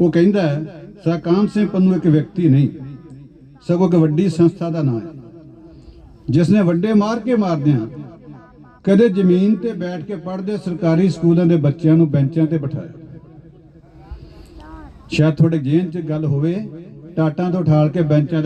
Speaker 4: ਉਹ ਕਹਿੰਦਾ ਹੈ ਸਾਕਾਮ ਸਿੰਘ ਪੰਨੂ ਇੱਕ ਵਿਅਕਤੀ ਨਹੀਂ, ਸਗੋਂ ਇੱਕ ਵੱਡੀ ਸੰਸਥਾ ਦਾ ਨਾਮ ਹੈ। ਜਿਸ ਨੇ ਵੱਡੇ ਮਾਰ ਕੇ ਮਾਰਦਿਆਂ ਕਦੇ ਜ਼ਮੀਨ ਤੇ ਬੈਠ ਕੇ ਪੜ੍ਹਦੇ ਸਰਕਾਰੀ ਸਕੂਲਾਂ ਦੇ ਬੱਚਿਆਂ ਨੂੰ ਬੈਂਚਾਂ ਤੇ ਬਿਠਾਇਆ। ਸ਼ਾਇਦ ਤੁਹਾਡੇ ਜੇਨ 'ਚ ਗੱਲ ਹੋਵੇ, ਟਾਟਾਂ ਤੋਂ ਠਾਲ ਕੇ ਬੈਂਚਾਂ ਤੇ